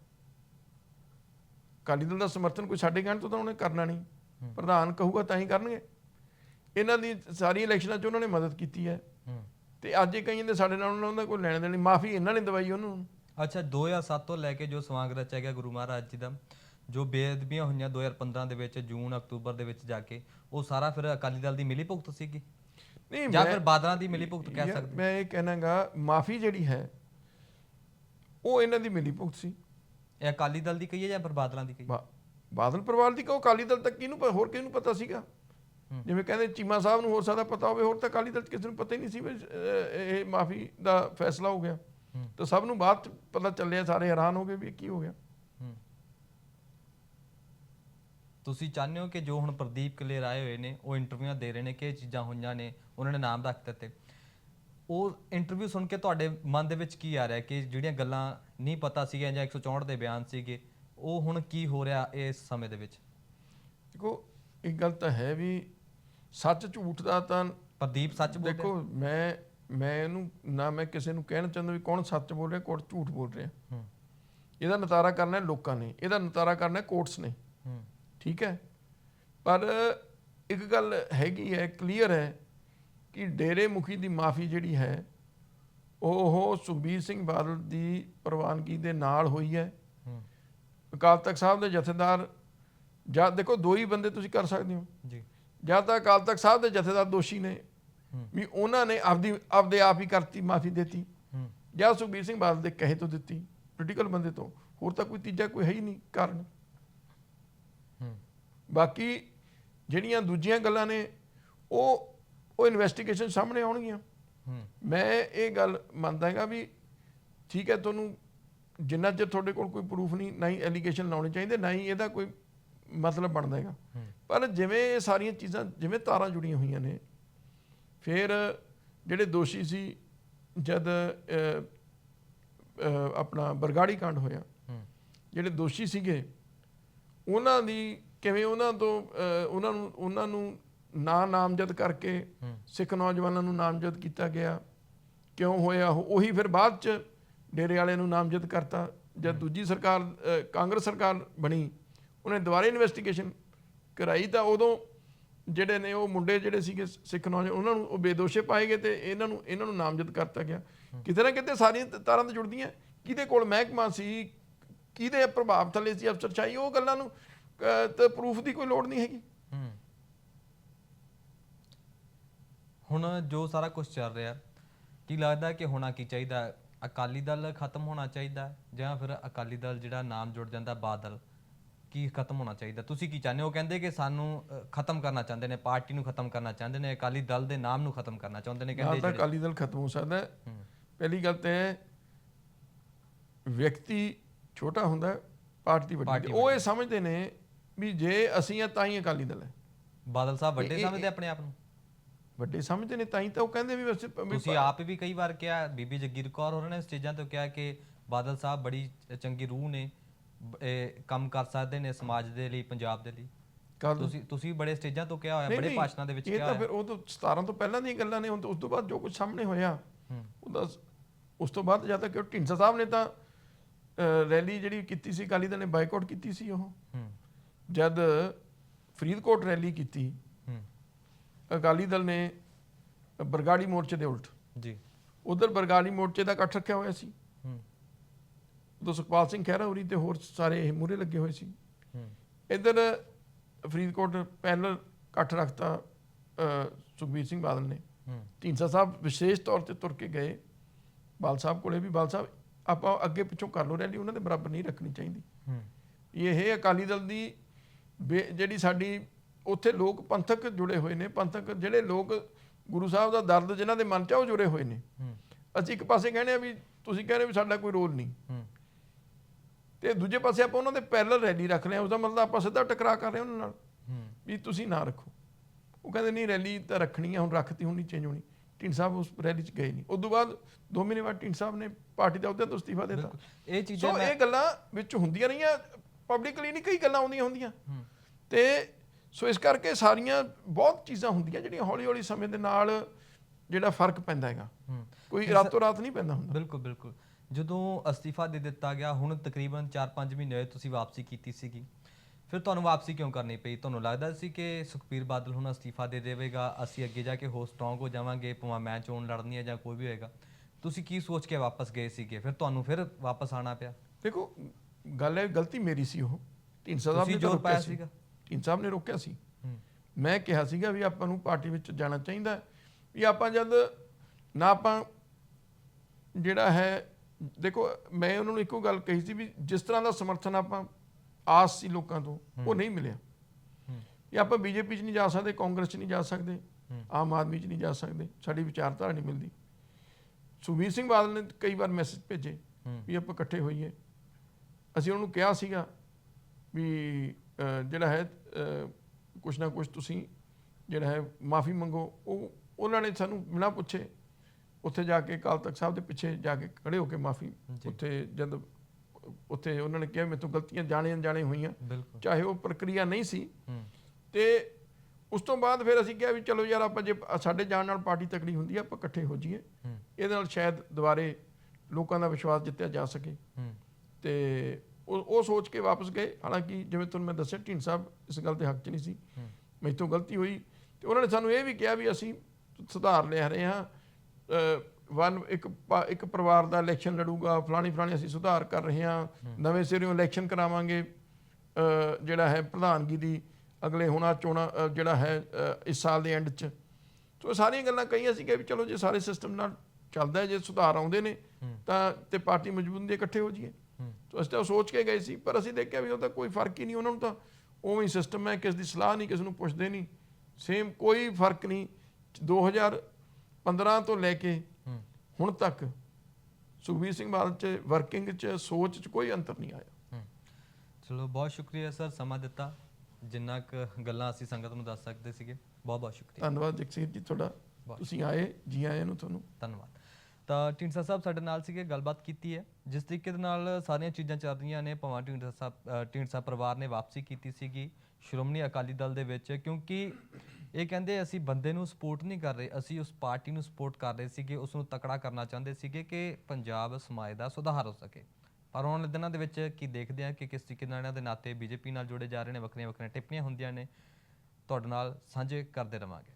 ਅਕਾਲੀ ਦਲ ਦਾ ਸਮਰਥਨ ਕੋਈ ਸਾਡੇ ਕਹਿਣ ਤੋਂ ਤਾਂ ਉਹਨੇ ਕਰਨਾ ਨਹੀਂ। ਪ੍ਰਧਾਨ ਕਹੂਗਾ ਤਾਂ ਹੀ ਕਰਨਗੇ। ਇਹਨਾਂ ਦੀ ਸਾਰੀ ਇਲੈਕਸ਼ਨਾਂ 'ਚ ਉਹਨਾਂ ਨੇ ਮਦਦ ਕੀਤੀ ਹੂੰ। ਤੇ ਅੱਜ ਇਹ ਕਹੀਏ ਨੇ ਸਾਡੇ ਨਾਲ ਉਹਨਾਂ ਦਾ ਕੋਈ ਲੈਣ ਦੇਣ ਨਹੀਂ ਮਾਫੀ ਇਹਨਾਂ ਨੇ ਦਵਾਈ ਉਹਨੂੰ। ਅੱਛਾ 2007 ਤੋਂ ਲੈ ਕੇ ਜੋ ਸਵਾਂਗ ਰਚਿਆ ਗਿਆ ਗੁਰੂ ਮਹਾਰਾਜ ਜੀ ਦਾ ਜੋ ਬੇਅਦਬੀਆਂ ਹੋਈਆਂ 2015 ਦੇ ਵਿੱਚ ਜੂਨ ਅਕਤੂਬਰ ਦੇ ਵਿੱਚ ਜਾ ਕੇ ਉਹ ਸਾਰਾ ਫਿਰ ਅਕਾਲੀ ਦਲ ਦੀ ਮਿਲੀ ਭੁਗਤ ਸੀਗੀ? ਨਹੀਂ ਜਾਂ ਫਿਰ ਬਾਦਲਾਂ ਦੀ ਮਿਲੀ ਭੁਗਤ ਕਹਿ ਸਕਦੇ? ਮੈਂ ਇਹ ਕਹਿਣਾਗਾ ਮਾਫੀ ਜਿਹੜੀ ਹੈ ਉਹ ਇਹਨਾਂ ਦੀ ਮਿਲੀ ਭੁਗਤ ਸੀ। ਇਹ ਅਕਾਲੀ ਦਲ ਦੀ ਕਹੀਏ ਜਾਂ ਫਿਰ ਬਾਦਲਾਂ ਦੀ ਕਹੀਏ ਬਾ- ਬਾਦਲ ਪਰਿਵਾਰ ਦੀ ਕਹੋ ਅਕਾਲੀ ਦਲ ਤੱਕ ਕਿਹਨੂੰ ਹੋਰ ਕਿਹਨੂੰ ਪਤਾ ਸੀਗਾ? ਹੂੰ। ਜਿਵੇਂ ਕਹਿੰਦੇ ਚੀਮਾ ਸਾਹਿਬ ਨੂੰ ਹੋ ਸਕਦਾ ਪਤਾ ਹੋਵੇ ਹੋਰ ਤਾਂ ਅਕਾਲੀ ਦਲ ਕਿਸੇ ਨੂੰ ਪਤਾ ਹੀ ਨਹੀਂ ਸੀ ਵੀ ਇਹ ਮਾਫੀ ਦਾ ਫੈਸਲਾ ਹੋ ਗਿਆ। ਤਾਂ ਸਭ ਨੂੰ ਬਾਅਦ 'ਚ ਪਤਾ ਚੱਲਿਆ ਸਾਰੇ ਹੈਰਾਨ ਹੋ ਗਏ ਵੀ ਇਹ ਕੀ ਹੋ ਗਿਆ। ਤੁਸੀਂ ਚਾਹੁੰਦੇ ਹੋ ਕਿ ਜੋ ਹੁਣ ਪ੍ਰਦੀਪ ਕਲੇਰ ਆਏ ਹੋਏ ਨੇ ਉਹ ਇੰਟਰਵਿਊਆਂ ਦੇ ਰਹੇ ਨੇ ਕਿ ਇਹ ਚੀਜ਼ਾਂ ਹੋਈਆਂ ਨੇ ਉਹਨਾਂ ਨੇ ਨਾਮ ਰੱਖ ਦਿੱਤੇ। ਉਹ ਇੰਟਰਵਿਊ ਸੁਣ ਕੇ ਤੁਹਾਡੇ ਮਨ ਦੇ ਵਿੱਚ ਕੀ ਆ ਰਿਹਾ ਕਿ ਜਿਹੜੀਆਂ ਗੱਲਾਂ ਨਹੀਂ ਪਤਾ ਸੀਗੀਆਂ ਜਾਂ 164 ਦੇ ਬਿਆਨ ਸੀਗੇ ਉਹ ਹੁਣ ਕੀ ਹੋ ਰਿਹਾ ਇਸ ਸਮੇਂ ਦੇ ਵਿੱਚ? ਦੇਖੋ ਇੱਕ ਗੱਲ ਤਾਂ ਹੈ ਵੀ ਸੱਚ ਝੂਠ ਦਾ ਤਾਂ ਪ੍ਰਦੀਪ ਸੱਚ ਬੋਲ ਰਿਹਾ ਦੇਖੋ ਮੈਂ ਮੈਂ ਇਹਨੂੰ ਨਾ ਮੈਂ ਕਿਸੇ ਨੂੰ ਕਹਿਣਾ ਚਾਹੁੰਦਾ ਵੀ ਕੌਣ ਸੱਚ ਬੋਲ ਰਿਹਾ ਕੌਣ ਝੂਠ ਬੋਲ ਰਿਹਾ। ਹੂੰ। ਇਹਦਾ ਨਤਾਰਾ ਕਰਨਾ ਲੋਕਾਂ ਨੇ ਇਹਦਾ ਨਤਾਰਾ ਕਰਨਾ ਕੋਰਟਸ ਨੇ। ਹੂੰ। ਠੀਕ ਹੈ? ਪਰ ਇੱਕ ਗੱਲ ਹੈਗੀ ਹੈ ਕਲੀਅਰ ਹੈ ਕਿ ਡੇਰੇ ਮੁਖੀ ਦੀ ਮਾਫੀ ਜਿਹੜੀ ਹੈ ਉਹ ਸੁਖਬੀਰ ਸਿੰਘ ਬਾਦਲ ਦੀ ਪ੍ਰਵਾਨਗੀ ਦੇ ਨਾਲ ਹੋਈ ਹੈ। ਹੂੰ। ਅਕਾਲ ਤਖਤ ਸਾਹਿਬ ਦੇ ਜਥੇਦਾਰ ਜਾਂ ਦੇਖੋ ਦੋ ਹੀ ਬੰਦੇ ਤੁਸੀਂ ਕਰ ਸਕਦੇ ਹੋ। ਜੀ। ਜਾਂ ਤਾਂ ਅਕਾਲ ਤਖਤ ਸਾਹਿਬ ਦੇ ਜਥੇਦਾਰ ਦੋਸ਼ੀ ਨੇ, ਵੀ ਉਹਨਾਂ ਨੇ ਆਪਦੀ, ਆਪਦੇ ਆਪ ਹੀ ਕਰਤੀ, ਮਾਫੀ ਦਿੱਤੀ। ਜਾਂ ਸੁਖਬੀਰ ਸਿੰਘ ਬਾਦਲ ਦੇ ਕਹੇ ਤੋਂ ਦਿੱਤੀ ਪੋਲੀਟੀਕਲ ਬੰਦੇ ਤੋਂ। ਹੋਰ ਤਾਂ ਕੋਈ ਤੀਜਾ ਕੋਈ ਹੈ ਹੀ ਨਹੀਂ ਕਾਰਨ। ਬਾਕੀ ਜਿਹੜੀਆਂ ਦੂਜੀਆਂ ਗੱਲਾਂ ਨੇ, ਉਹ ਉਹ ਇਨਵੈਸਟੀਗੇਸ਼ਨ ਸਾਹਮਣੇ ਆਉਣਗੀਆਂ। ਮੈਂ ਇਹ ਗੱਲ ਮੰਨਦਾ ਹੈਗਾ ਵੀ ਠੀਕ ਹੈ, ਤੁਹਾਨੂੰ ਜਿੰਨਾ ਚਿਰ ਤੁਹਾਡੇ ਕੋਲ ਕੋਈ ਪ੍ਰੂਫ ਨਹੀਂ, ਨਾ ਹੀ ਐਲੀਗੇਸ਼ਨ ਲਾਉਣੇ ਚਾਹੀਦੇ, ਨਾ ਹੀ ਇਹਦਾ ਕੋਈ ਮਤਲਬ ਬਣਦਾ ਹੈਗਾ। ਪਰ ਜਿਵੇਂ ਇਹ ਸਾਰੀਆਂ ਚੀਜ਼ਾਂ ਜਿਵੇਂ ਤਾਰਾਂ ਜੁੜੀਆਂ ਹੋਈਆਂ ਨੇ ਫਿਰ ਜਿਹੜੇ ਦੋਸ਼ੀ ਸੀ ਜਦ ਆਪਣਾ ਬਰਗਾੜੀ ਕਾਂਡ ਹੋਇਆ ਜਿਹੜੇ ਦੋਸ਼ੀ ਸੀਗੇ ਉਹਨਾਂ ਦੀ ਕਿਵੇਂ ਉਹਨਾਂ ਤੋਂ ਉਹਨਾਂ ਨੂੰ ਉਹਨਾਂ ਨੂੰ ਨਾ ਨਾਮਜ਼ਦ ਕਰਕੇ ਸਿੱਖ ਨੌਜਵਾਨਾਂ ਨੂੰ ਨਾਮਜ਼ਦ ਕੀਤਾ ਗਿਆ ਕਿਉਂ ਹੋਇਆ ਉਹ? ਉਹੀ ਫਿਰ ਬਾਅਦ ਚ ਡੇਰੇ ਵਾਲਿਆਂ ਨੂੰ ਨਾਮਜ਼ਦ ਕਰਤਾ ਜਦ ਦੂਜੀ ਸਰਕਾਰ ਕਾਂਗਰਸ ਸਰਕਾਰ ਬਣੀ ਉਹਨੇ ਦੁਬਾਰਾ ਇਨਵੈਸਟੀਗੇਸ਼ਨ ਕਰਾਈ ਤਾਂ ਉਦੋਂ ਜਿਹੜੇ ਨੇ ਉਹ ਮੁੰਡੇ ਜਿਹੜੇ ਸੀਗੇ ਸਿੱਖ ਨੌਜਵਾਨ ਉਹਨਾਂ ਨੂੰ ਉਹ ਬੇਦੋਸ਼ੇ ਪਾਏ ਗਏ ਤੇ ਇਹਨਾਂ ਨੂੰ ਇਹਨਾਂ ਨੂੰ ਨਾਮਜ਼ਦ ਕਰਤਾ ਗਿਆ। ਕਿਤੇ ਨਾ ਕਿਤੇ ਸਾਰੀਆਂ ਤਾਰਾਂ ਤਾਂ ਜੁੜਦੀਆਂ। ਕਿਹਦੇ ਕੋਲ ਮਹਿਕਮਾ ਸੀ? ਕਿਹਦੇ ਪ੍ਰਭਾਵ ਥੱਲੇ ਸੀ ਅਫਸਰਸ਼ਾਹੀ ਉਹ ਗੱਲਾਂ ਨੂੰ ਤੇ ਪ੍ਰੂਫ ਦੀ ਕੋਈ ਲੋੜ ਨਹੀਂ ਹੈਗੀ। ਹੁਣ ਜੋ ਸਾਰਾ ਕੁਝ ਚੱਲ ਰਿਹਾ ਕੀ ਲੱਗਦਾ ਕਿ ਹੋਣਾ ਕੀ ਚਾਹੀਦਾ? ਅਕਾਲੀ ਦਲ ਖਤਮ ਹੋਣਾ ਚਾਹੀਦਾ ਜਾਂ ਫਿਰ ਅਕਾਲੀ ਦਲ ਜਿਹੜਾ ਨਾਮ ਜੁੜ ਜਾਂਦਾ ਬਾਦਲ? ਕੀ ਖਤਮ ਹੋਣਾ ਚਾਹੀਦਾ? ਤੁਸੀਂ ਕੀ ਚਾਹੁੰਦੇ ਹੋ? ਕਹਿੰਦੇ ਕਿ ਸਾਨੂੰ ਅ, ਖਤਮ ਕਰਨਾ ਚਾਹੁੰਦੇ ਨੇ ਪਾਰਟੀ ਨੂੰ ਖਤਮ ਕਰਨਾ ਚਾਹੁੰਦੇ ਨੇ ਅਕਾਲੀ ਦਲ ਦੇ ਨਾਮ ਨੂੰ ਖਤਮ ਕਰਨਾ ਚਾਹੁੰਦੇ ਨੇ ਨਾਲ ਕਹਿੰਦੇ ਤਾਂ ਜਿਹੜੇ- ਅਕਾਲੀ ਦਲ ਖਤਮ ਹੋ ਸਕਦਾ ਹੈ। ਪਹਿਲੀ ਗੱਲ ਤਾਂ ਵਿਅਕਤੀ ਛੋਟਾ ਹੁੰਦਾ ਹੈ, ਪਾਰਟੀ ਵੱਡੀ ਪਾਰਟੀ ਹੁੰਦੀ ਹੈ। ਉਹ ਇਹ ਸਮਝਦੇ ਨੇ ਵੀ ਜੇ ਅਸੀਂ ਆ ਤਾਂ ਹੀ ਅਕਾਲੀ ਦਲ ਹੈ। ਬਾਦਲ ਸਾਹਿਬ ਵੱਡੇ ਸਮਝਦੇ ਆਪਣੇ ਆਪ ਨੂੰ? ਵੱਡੇ ਸਮਝਦੇ ਨੇ ਤਾਂ ਹੀ ਤਾਂ ਉਹ ਕਹਿੰਦੇ ਵੀ ਅਸੀਂ ਵੀ ਤੁਸੀਂ ਆਪ ਵੀ ਕਈ ਵਾਰ ਕਿਹਾ ਬੀਬੀ ਜਗੀਰ ਕੌਰ ਹੋਰਾਂ ਨੇ ਸਟੇਜਾਂ ਤੋਂ ਕਿਹਾ ਕਿ ਬਾਦਲ ਸਾਹਿਬ ਬੜੀ ਚੰਗੀ ਰੂਹ ਨੇ। ਇਹ ਕੰਮ ਕਰ ਸਕਦੇ ਨੇ ਸਮਾਜ ਦੇ ਲਈ ਪੰਜਾਬ ਦੇ ਲਈ? ਕੱਲ੍ਹ ਤੁਸੀਂ ਤੁਸੀਂ ਬੜੇ ਸਟੇਜਾਂ ਤੋਂ ਕਿਹਾ ਹੋਇਆ ਨਹੀਂ, ਬੜੇ ਨਹੀਂ, ਭਾਸ਼ਣਾਂ ਦੇ ਵਿੱਚ ਇਹ ਕਿਹਾ ਤਾਂ ਹੋਇਆ। ਫਿਰ ਉਹ ਤਾਂ 17 ਤੋਂ ਪਹਿਲਾਂ ਦੀਆਂ ਗੱਲਾਂ ਨੇ ਹੁਣ ਤਾਂ ਉਸ ਤੋਂ ਬਾਅਦ ਜੋ ਕੁਝ ਸਾਹਮਣੇ ਹੋਇਆ ਉਹਦਾ ਸ- ਉਸ ਤੋਂ ਬਾਅਦ ਜਦ ਤੱਕ ਉਹ ਢੀਂਡਸਾ ਸਾਹਿਬ ਨੇ ਤਾਂ ਅਹ, ਰੈਲੀ ਜਿਹੜੀ ਕੀਤੀ ਸੀ ਅਕਾਲੀ ਦਲ ਨੇ ਬਾਈਕਾਟ ਕੀਤੀ ਸੀ ਉਹ। ਹੂੰ। ਜਦ ਫਰੀਦਕੋਟ ਰੈਲੀ ਕੀਤੀ ਹੂੰ। ਅਕਾਲੀ ਦਲ ਨੇ ਬਰਗਾੜੀ ਮੋਰਚੇ ਦੇ ਉਲਟ। ਜੀ। ਉਧਰ ਬਰਗਾੜੀ ਮੋਰਚੇ ਦਾ ਇਕੱਠ ਰੱਖਿਆ ਹੋਇਆ ਸੀ। ਹੂੰ। ਉਦੋਂ ਸੁਖਪਾਲ ਸਿੰਘ ਖਹਿਰਾ ਹੋਰੀ ਤੇ ਹੋਰ ਸਾਰੇ ਇਹ ਮੂਰੇ ਲੱਗੇ ਹੋਏ ਸੀ। ਇੱਧਰ ਫਰੀਦਕੋਟ ਪੈਨਲ ਇਕੱਠ ਰੱਖਤਾ ਸੁਖਬੀਰ ਸਿੰਘ ਬਾਦਲ ਨੇ। ਹੂੰ। ਢੀਂਡਸਾ ਸਾਹਿਬ ਵਿਸ਼ੇਸ਼ ਤੌਰ ਤੇ ਤੁਰ ਕੇ ਗਏ। ਬਾਲ ਸਾਹਿਬ ਕੋਲੇ ਵੀ ਬਾਲ ਸਾਹਿਬ ਆਪਾਂ ਅੱਗੇ ਪਿੱਛੋਂ ਕਰ ਲੋ ਰੈਲੀ ਉਹਨਾਂ ਦੇ ਬਰਾਬਰ ਨਹੀਂ ਰੱਖਣੀ ਚਾਹੀਦੀ। ਇਹ ਅਕਾਲੀ ਦਲ ਦੀ ਜਿਹੜੀ ਸਾਡੀ ਉੱਥੇ ਲੋਕ ਪੰਥਕ ਜੁੜੇ ਹੋਏ ਨੇ। ਪੰਥਕ ਜਿਹੜੇ ਲੋਕ ਗੁਰੂ ਸਾਹਿਬ ਦਾ ਦਰਦ ਜਿਨ੍ਹਾਂ ਦੇ ਮਨ ਚ ਉਹ ਜੁੜੇ ਹੋਏ ਨੇ। ਅਸੀਂ ਇੱਕ ਪਾਸੇ ਕਹਿੰਦੇ ਆ ਵੀ ਤੁਸੀਂ ਕਹਿੰਦੇ ਵੀ ਸਾਡਾ ਕੋਈ ਰੋਲ ਨਹੀਂ। ਤੇ ਦੂਜੇ ਪਾਸੇ ਆਪਾਂ ਉਹਨਾਂ ਦੇ ਪੈਰਲਲ ਰੈਲੀ ਰੱਖ ਰਹੇ ਹਾਂ ਉਹਦਾ ਮਤਲਬ ਆਪਾਂ ਸਿੱਧਾ ਟਕਰਾਅ ਕਰ ਰਹੇ ਹਾਂ ਉਹਨਾਂ ਨਾਲ ਹੂੰ। ਵੀ ਤੁਸੀਂ ਨਾ ਰੱਖੋ। ਉਹ ਕਹਿੰਦੇ ਨਹੀਂ ਰੈਲੀ ਤਾਂ ਰੱਖਣੀ ਆ ਹੁਣ ਰੱਖਤੀ ਹੁਣ ਨਹੀਂ ਚੇਂਜ ਹੋਣੀ। ਢੀਂਡ ਸਾਹਿਬ ਉਸ ਰੈਲੀ 'ਚ ਗਏ ਨਹੀਂ। ਉਸ ਤੋਂ ਬਾਅਦ ਦੋ ਮਹੀਨੇ ਬਾਅਦ ਢੀਂਡ ਸਾਹਿਬ ਨੇ ਪਾਰਟੀ ਦਾ ਅਹੁਦੇ ਤੋਂ ਅਸਤੀਫਾ ਦੇ ਦਿੱਤਾ। ਇਹ ਚੀਜ਼ਾਂ ਸੋ ਇਹ ਗੱਲਾਂ ਵਿੱਚ ਹੁੰਦੀਆਂ ਰਹੀਆਂ ਪਬਲਿਕਲੀ ਨਹੀਂ ਕਈ ਗੱਲਾਂ ਆਉਂਦੀਆਂ ਹੁੰਦੀਆਂ। ਹੂੰ। ਤੇ ਸੋ ਇਸ ਕਰਕੇ ਸਾਰੀਆਂ ਬਹੁਤ ਚੀਜ਼ਾਂ ਹੁੰਦੀਆਂ ਜਿਹੜੀਆਂ ਹੌਲੀ ਹੌਲੀ ਸਮੇਂ ਦੇ ਨਾਲ ਜਿਹੜਾ ਫ਼ਰਕ ਪੈਂਦਾ ਹੈਗਾ। ਹੂੰ। ਕੋਈ ਰਾਤੋਂ ਰਾਤ ਨਹੀਂ ਪੈਂਦਾ ਹੁੰਦਾ। ਬਿਲਕੁਲ ਬਿਲਕੁਲ। ਜਦੋਂ ਅਸਤੀਫਾ ਦੇ ਦਿੱਤਾ ਗਿਆ ਹੁਣ ਤਕਰੀਬਨ 4-5 ਮਹੀਨੇ ਹੋਏ ਤੁਸੀਂ ਵਾਪਸੀ ਕੀਤੀ ਸੀਗੀ। ਫਿਰ ਤੁਹਾਨੂੰ ਵਾਪਸੀ ਕਿਉਂ ਕਰਨੀ ਪਈ? ਤੁਹਾਨੂੰ ਲੱਗਦਾ ਸੀ ਕਿ ਸੁਖਬੀਰ ਬਾਦਲ ਹੁਣ ਅਸਤੀਫਾ ਦੇ ਦੇਵੇਗਾ? ਅਸੀਂ ਅੱਗੇ ਜਾ ਕੇ ਹੋਰ ਸਟਰੋਂਗ ਹੋ ਜਾਵਾਂਗੇ ਭਾਵੇਂ ਮੈਂ ਚੋਣ ਲੜਨੀ ਹੈ ਜਾਂ ਕੋਈ ਵੀ ਹੋਏਗਾ। ਤੁਸੀਂ ਕੀ ਸੋਚ ਕੇ ਵਾਪਸ ਗਏ ਸੀਗੇ? ਫਿਰ ਤੁਹਾਨੂੰ ਫਿਰ ਵਾਪਸ ਆਣਾ ਪਿਆ। ਦੇਖੋ ਗੱਲ ਹੈ ਗਲਤੀ ਮੇਰੀ ਸੀ ਉਹ। ਢੀਂਡਸਾ ਸਾਹਿਬ ਨੇ ਰੋਕਿਆ ਪਾਇਆ ਸੀਗਾ? ਢੀਂਡ ਸਾਹਿਬ ਨੇ ਰੋਕਿਆ ਸੀ। ਮੈਂ ਕਿਹਾ ਸੀਗਾ ਵੀ ਆਪਾਂ ਨੂੰ ਪਾਰਟੀ ਵਿੱਚ ਜਾਣਾ ਚਾਹੀਦਾ। ਵੀ ਆਪਾਂ ਜਦ ਨਾ ਆਪਾਂ ਜਿਹੜਾ ਹੈ ਦੇਖੋ ਮੈਂ ਉਹਨਾਂ ਨੂੰ ਇੱਕੋ ਗੱਲ ਕਹੀ ਸੀ ਵੀ ਜਿਸ ਤਰ੍ਹਾਂ ਦਾ ਸਮਰਥਨ ਆਪਾਂ ਆਸ ਸੀ ਲੋਕਾਂ ਤੋਂ ਉਹ ਨਹੀਂ ਮਿਲਿਆ। ਇਹ ਆਪਾਂ ਬੀਜੇਪੀ 'ਚ ਨਹੀਂ ਜਾ ਸਕਦੇ ਕਾਂਗਰਸ 'ਚ ਨਹੀਂ ਜਾ ਸਕਦੇ। ਆਮ ਆਦਮੀ 'ਚ ਨਹੀਂ ਜਾ ਸਕਦੇ ਸਾਡੀ ਵਿਚਾਰਧਾਰਾ ਨਹੀਂ ਮਿਲਦੀ। ਸੁਖਬੀਰ ਸਿੰਘ ਬਾਦਲ ਨੇ ਕਈ ਵਾਰ ਮੈਸੇਜ ਭੇਜੇ ਵੀ ਆਪਾਂ ਇਕੱਠੇ ਹੋਈਏ। ਅਸੀਂ ਉਹਨੂੰ ਕਿਹਾ ਸੀਗਾ ਵੀ ਜਿਹੜਾ ਹੈ ਕੁਛ ਨਾ ਕੁਛ ਤੁਸੀਂ ਜਿਹੜਾ ਹੈ ਮਾਫੀ ਮੰਗੋ। ਉਹ ਉਹਨਾਂ ਨੇ ਸਾਨੂੰ ਬਿਨਾਂ ਪੁੱਛੇ ਉੱਥੇ ਜਾ ਕੇ ਅਕਾਲ ਤਖਤ ਸਾਹਿਬ ਦੇ ਪਿੱਛੇ ਜਾ ਕੇ ਖੜੇ ਹੋ ਕੇ ਮਾਫੀ। ਉੱਥੇ ਜਦ ਉੱਥੇ ਉਹਨਾਂ ਨੇ ਕਿਹਾ ਮੇਰੇ ਤੋਂ ਗਲਤੀਆਂ ਜਾਣੇ ਅਣਜਾਣੇ ਹੋਈਆਂ। ਚਾਹੇ ਉਹ ਪ੍ਰਕਿਰਿਆ ਨਹੀਂ ਸੀ। ਤੇ ਉਸ ਤੋਂ ਬਾਅਦ ਫਿਰ ਅਸੀਂ ਕਿਹਾ ਵੀ ਚਲੋ ਯਾਰ ਆਪਾਂ ਜੇ ਸਾਡੇ ਜਾਣ ਨਾਲ ਪਾਰਟੀ ਤਕੜੀ ਹੁੰਦੀ ਆ ਆਪਾਂ ਇਕੱਠੇ ਹੋ ਜਾਈਏ। ਇਹਦੇ ਨਾਲ ਸ਼ਾਇਦ ਦੁਬਾਰੇ ਲੋਕਾਂ ਦਾ ਵਿਸ਼ਵਾਸ ਜਿੱਤਿਆ ਜਾ ਸਕੇ। ਤੇ ਉਹ ਸੋਚ ਕੇ ਵਾਪਸ ਗਏ। ਹਾਲਾਂਕਿ ਜਿਵੇਂ ਤੁਹਾਨੂੰ ਮੈਂ ਦੱਸਿਆ ਢੀਂਡ ਸਾਹਿਬ ਇਸ ਗੱਲ ਤੇ ਹੱਕ 'ਚ ਨਹੀਂ ਸੀ। ਮੇਰੇ ਤੋਂ ਗਲਤੀ ਹੋਈ। ਤੇ ਉਹਨਾਂ ਨੇ ਸਾਨੂੰ ਇਹ ਵੀ ਕਿਹਾ ਵੀ ਅਸੀਂ ਸੁਧਾਰ ਲਿਆ ਰਹੇ ਹਾਂ। ਵਨ ਇੱਕ ਇੱਕ ਪਰਿਵਾਰ ਦਾ ਇਲੈਕਸ਼ਨ ਲੜੂਗਾ ਫਲਾਣੀ ਫਲਾਣੀ ਅਸੀਂ ਸੁਧਾਰ ਕਰ ਰਹੇ ਹਾਂ ਨਵੇਂ ਸਿਰਿਓਂ ਇਲੈਕਸ਼ਨ ਕਰਾਵਾਂਗੇ ਜਿਹੜਾ ਹੈ ਪ੍ਰਧਾਨਗੀ ਦੀ ਅਗਲੇ ਹੋਣਾ ਚੋਣਾਂ ਜਿਹੜਾ ਹੈ ਇਸ ਸਾਲ ਦੇ ਐਂਡ 'ਚ। ਸੋ ਸਾਰੀਆਂ ਗੱਲਾਂ ਕਹੀਆਂ ਸੀ ਕਿ ਵੀ ਚਲੋ ਜੇ ਸਾਰੇ ਸਿਸਟਮ ਨਾਲ ਚੱਲਦਾ ਹੈ ਜੇ ਸੁਧਾਰ ਆਉਂਦੇ ਨੇ। ਤਾਂ ਤੇ ਪਾਰਟੀ ਮਜ਼ਬੂਤ ਇਕੱਠੇ ਹੋ ਜਾਈਏ। ਸੋ ਅਸੀਂ ਤਾਂ ਸੋਚ ਕੇ ਗਏ ਸੀ ਪਰ ਅਸੀਂ ਦੇਖਿਆ ਵੀ ਉਹ ਤਾਂ ਕੋਈ ਫ਼ਰਕ ਹੀ ਨਹੀਂ ਉਹਨਾਂ ਨੂੰ ਤਾਂ ਉਵੇਂ ਹੀ ਸਿਸਟਮ ਹੈ ਕਿਸ ਦੀ ਸਲਾਹ ਨਹੀਂ ਕਿਸ ਨੂੰ ਪੁੱਛਦੇ ਨਹੀਂ। ਸੇਮ ਕੋਈ ਫ਼ਰਕ ਨਹੀਂ। 2015 ਤੋਂ ਲੈ ਕੇ ਹੁਣ ਤੱਕ ਸੁਖਬੀਰ ਸਿੰਘ ਬਾਦਲ ਚ ਵਰਕਿੰਗ ਚ ਸੋਚ ਚ ਕੋਈ ਅੰਤਰ ਨਹੀਂ ਆਇਆ। ਚਲੋ ਬਹੁਤ ਸ਼ੁਕਰੀਆ ਸਰ ਸਮਾਂ ਦਿੱਤਾ। ਜਿੰਨਾ ਕੁ ਗੱਲਾਂ ਅਸੀਂ ਸੰਗਤ ਨੂੰ ਦੱਸ ਸਕਦੇ ਸੀਗੇ ਬਹੁਤ ਬਹੁਤ ਸ਼ੁਕਰੀਆ। ਧੰਨਵਾਦ ਜਗਸੀਰ ਜੀ ਤੁਹਾਡਾ। ਤੁਸੀਂ ਆਏ ਜੀ ਆਇਆਂ ਨੂੰ ਤੁਹਾਨੂੰ। ਧੰਨਵਾਦ। ਤਾਂ ਢੀਂਡਸਾ ਸਾਹਿਬ ਸਾਡੇ ਨਾਲ ਸੀਗੇ ਗੱਲਬਾਤ ਕੀਤੀ ਹੈ। ਜਿਸ ਤਰੀਕੇ ਦੇ ਨਾਲ ਸਾਰੀਆਂ ਚੀਜ਼ਾਂ ਚੱਲ ਰਹੀਆਂ ਨੇ ਭਾਵੇਂ ਢੀਂਡਸਾ ਸਾਹਿਬ ਢੀਂਡਸਾ ਪਰਿਵਾਰ ਨੇ ਵਾਪਸੀ ਕੀਤੀ ਸੀਗੀ ਸ਼੍ਰੋਮਣੀ ਅਕਾਲੀ ਦਲ ਦੇ ਵਿੱਚ ਕਿਉਂਕਿ ਇਹ ਕਹਿੰਦੇ ਅਸੀਂ ਬੰਦੇ ਨੂੰ ਸਪੋਰਟ ਨਹੀਂ ਕਰ ਰਹੇ, ਅਸੀਂ ਉਸ ਪਾਰਟੀ ਨੂੰ ਸਪੋਰਟ ਕਰ ਰਹੇ ਸੀਗੇ ਉਸ ਨੂੰ ਤਕੜਾ ਕਰਨਾ ਚਾਹੁੰਦੇ ਸੀਗੇ ਕਿ ਪੰਜਾਬ ਸਮਾਜ ਦਾ ਸੁਧਾਰ ਹੋ ਸਕੇ। ਪਰ ਆਉਣ ਵਾਲੇ ਦਿਨਾਂ ਦੇ ਵਿੱਚ ਕੀ ਦੇਖਦੇ ਆ ਕਿ ਕਿਸ ਤਰੀਕੇ ਨਾਲ ਇਹਨਾਂ ਦੇ ਨਾਤੇ ਬੀਜੇਪੀ ਨਾਲ ਜੁੜੇ ਜਾ ਰਹੇ ਨੇ ਵੱਖਰੀਆਂ ਵੱਖਰੀਆਂ ਟਿੱਪਣੀਆਂ ਹੁੰਦੀਆਂ ਨੇ, ਤੁਹਾਡੇ ਨਾਲ ਸਾਂਝੇ ਕਰਦੇ ਰਵਾਂਗੇ।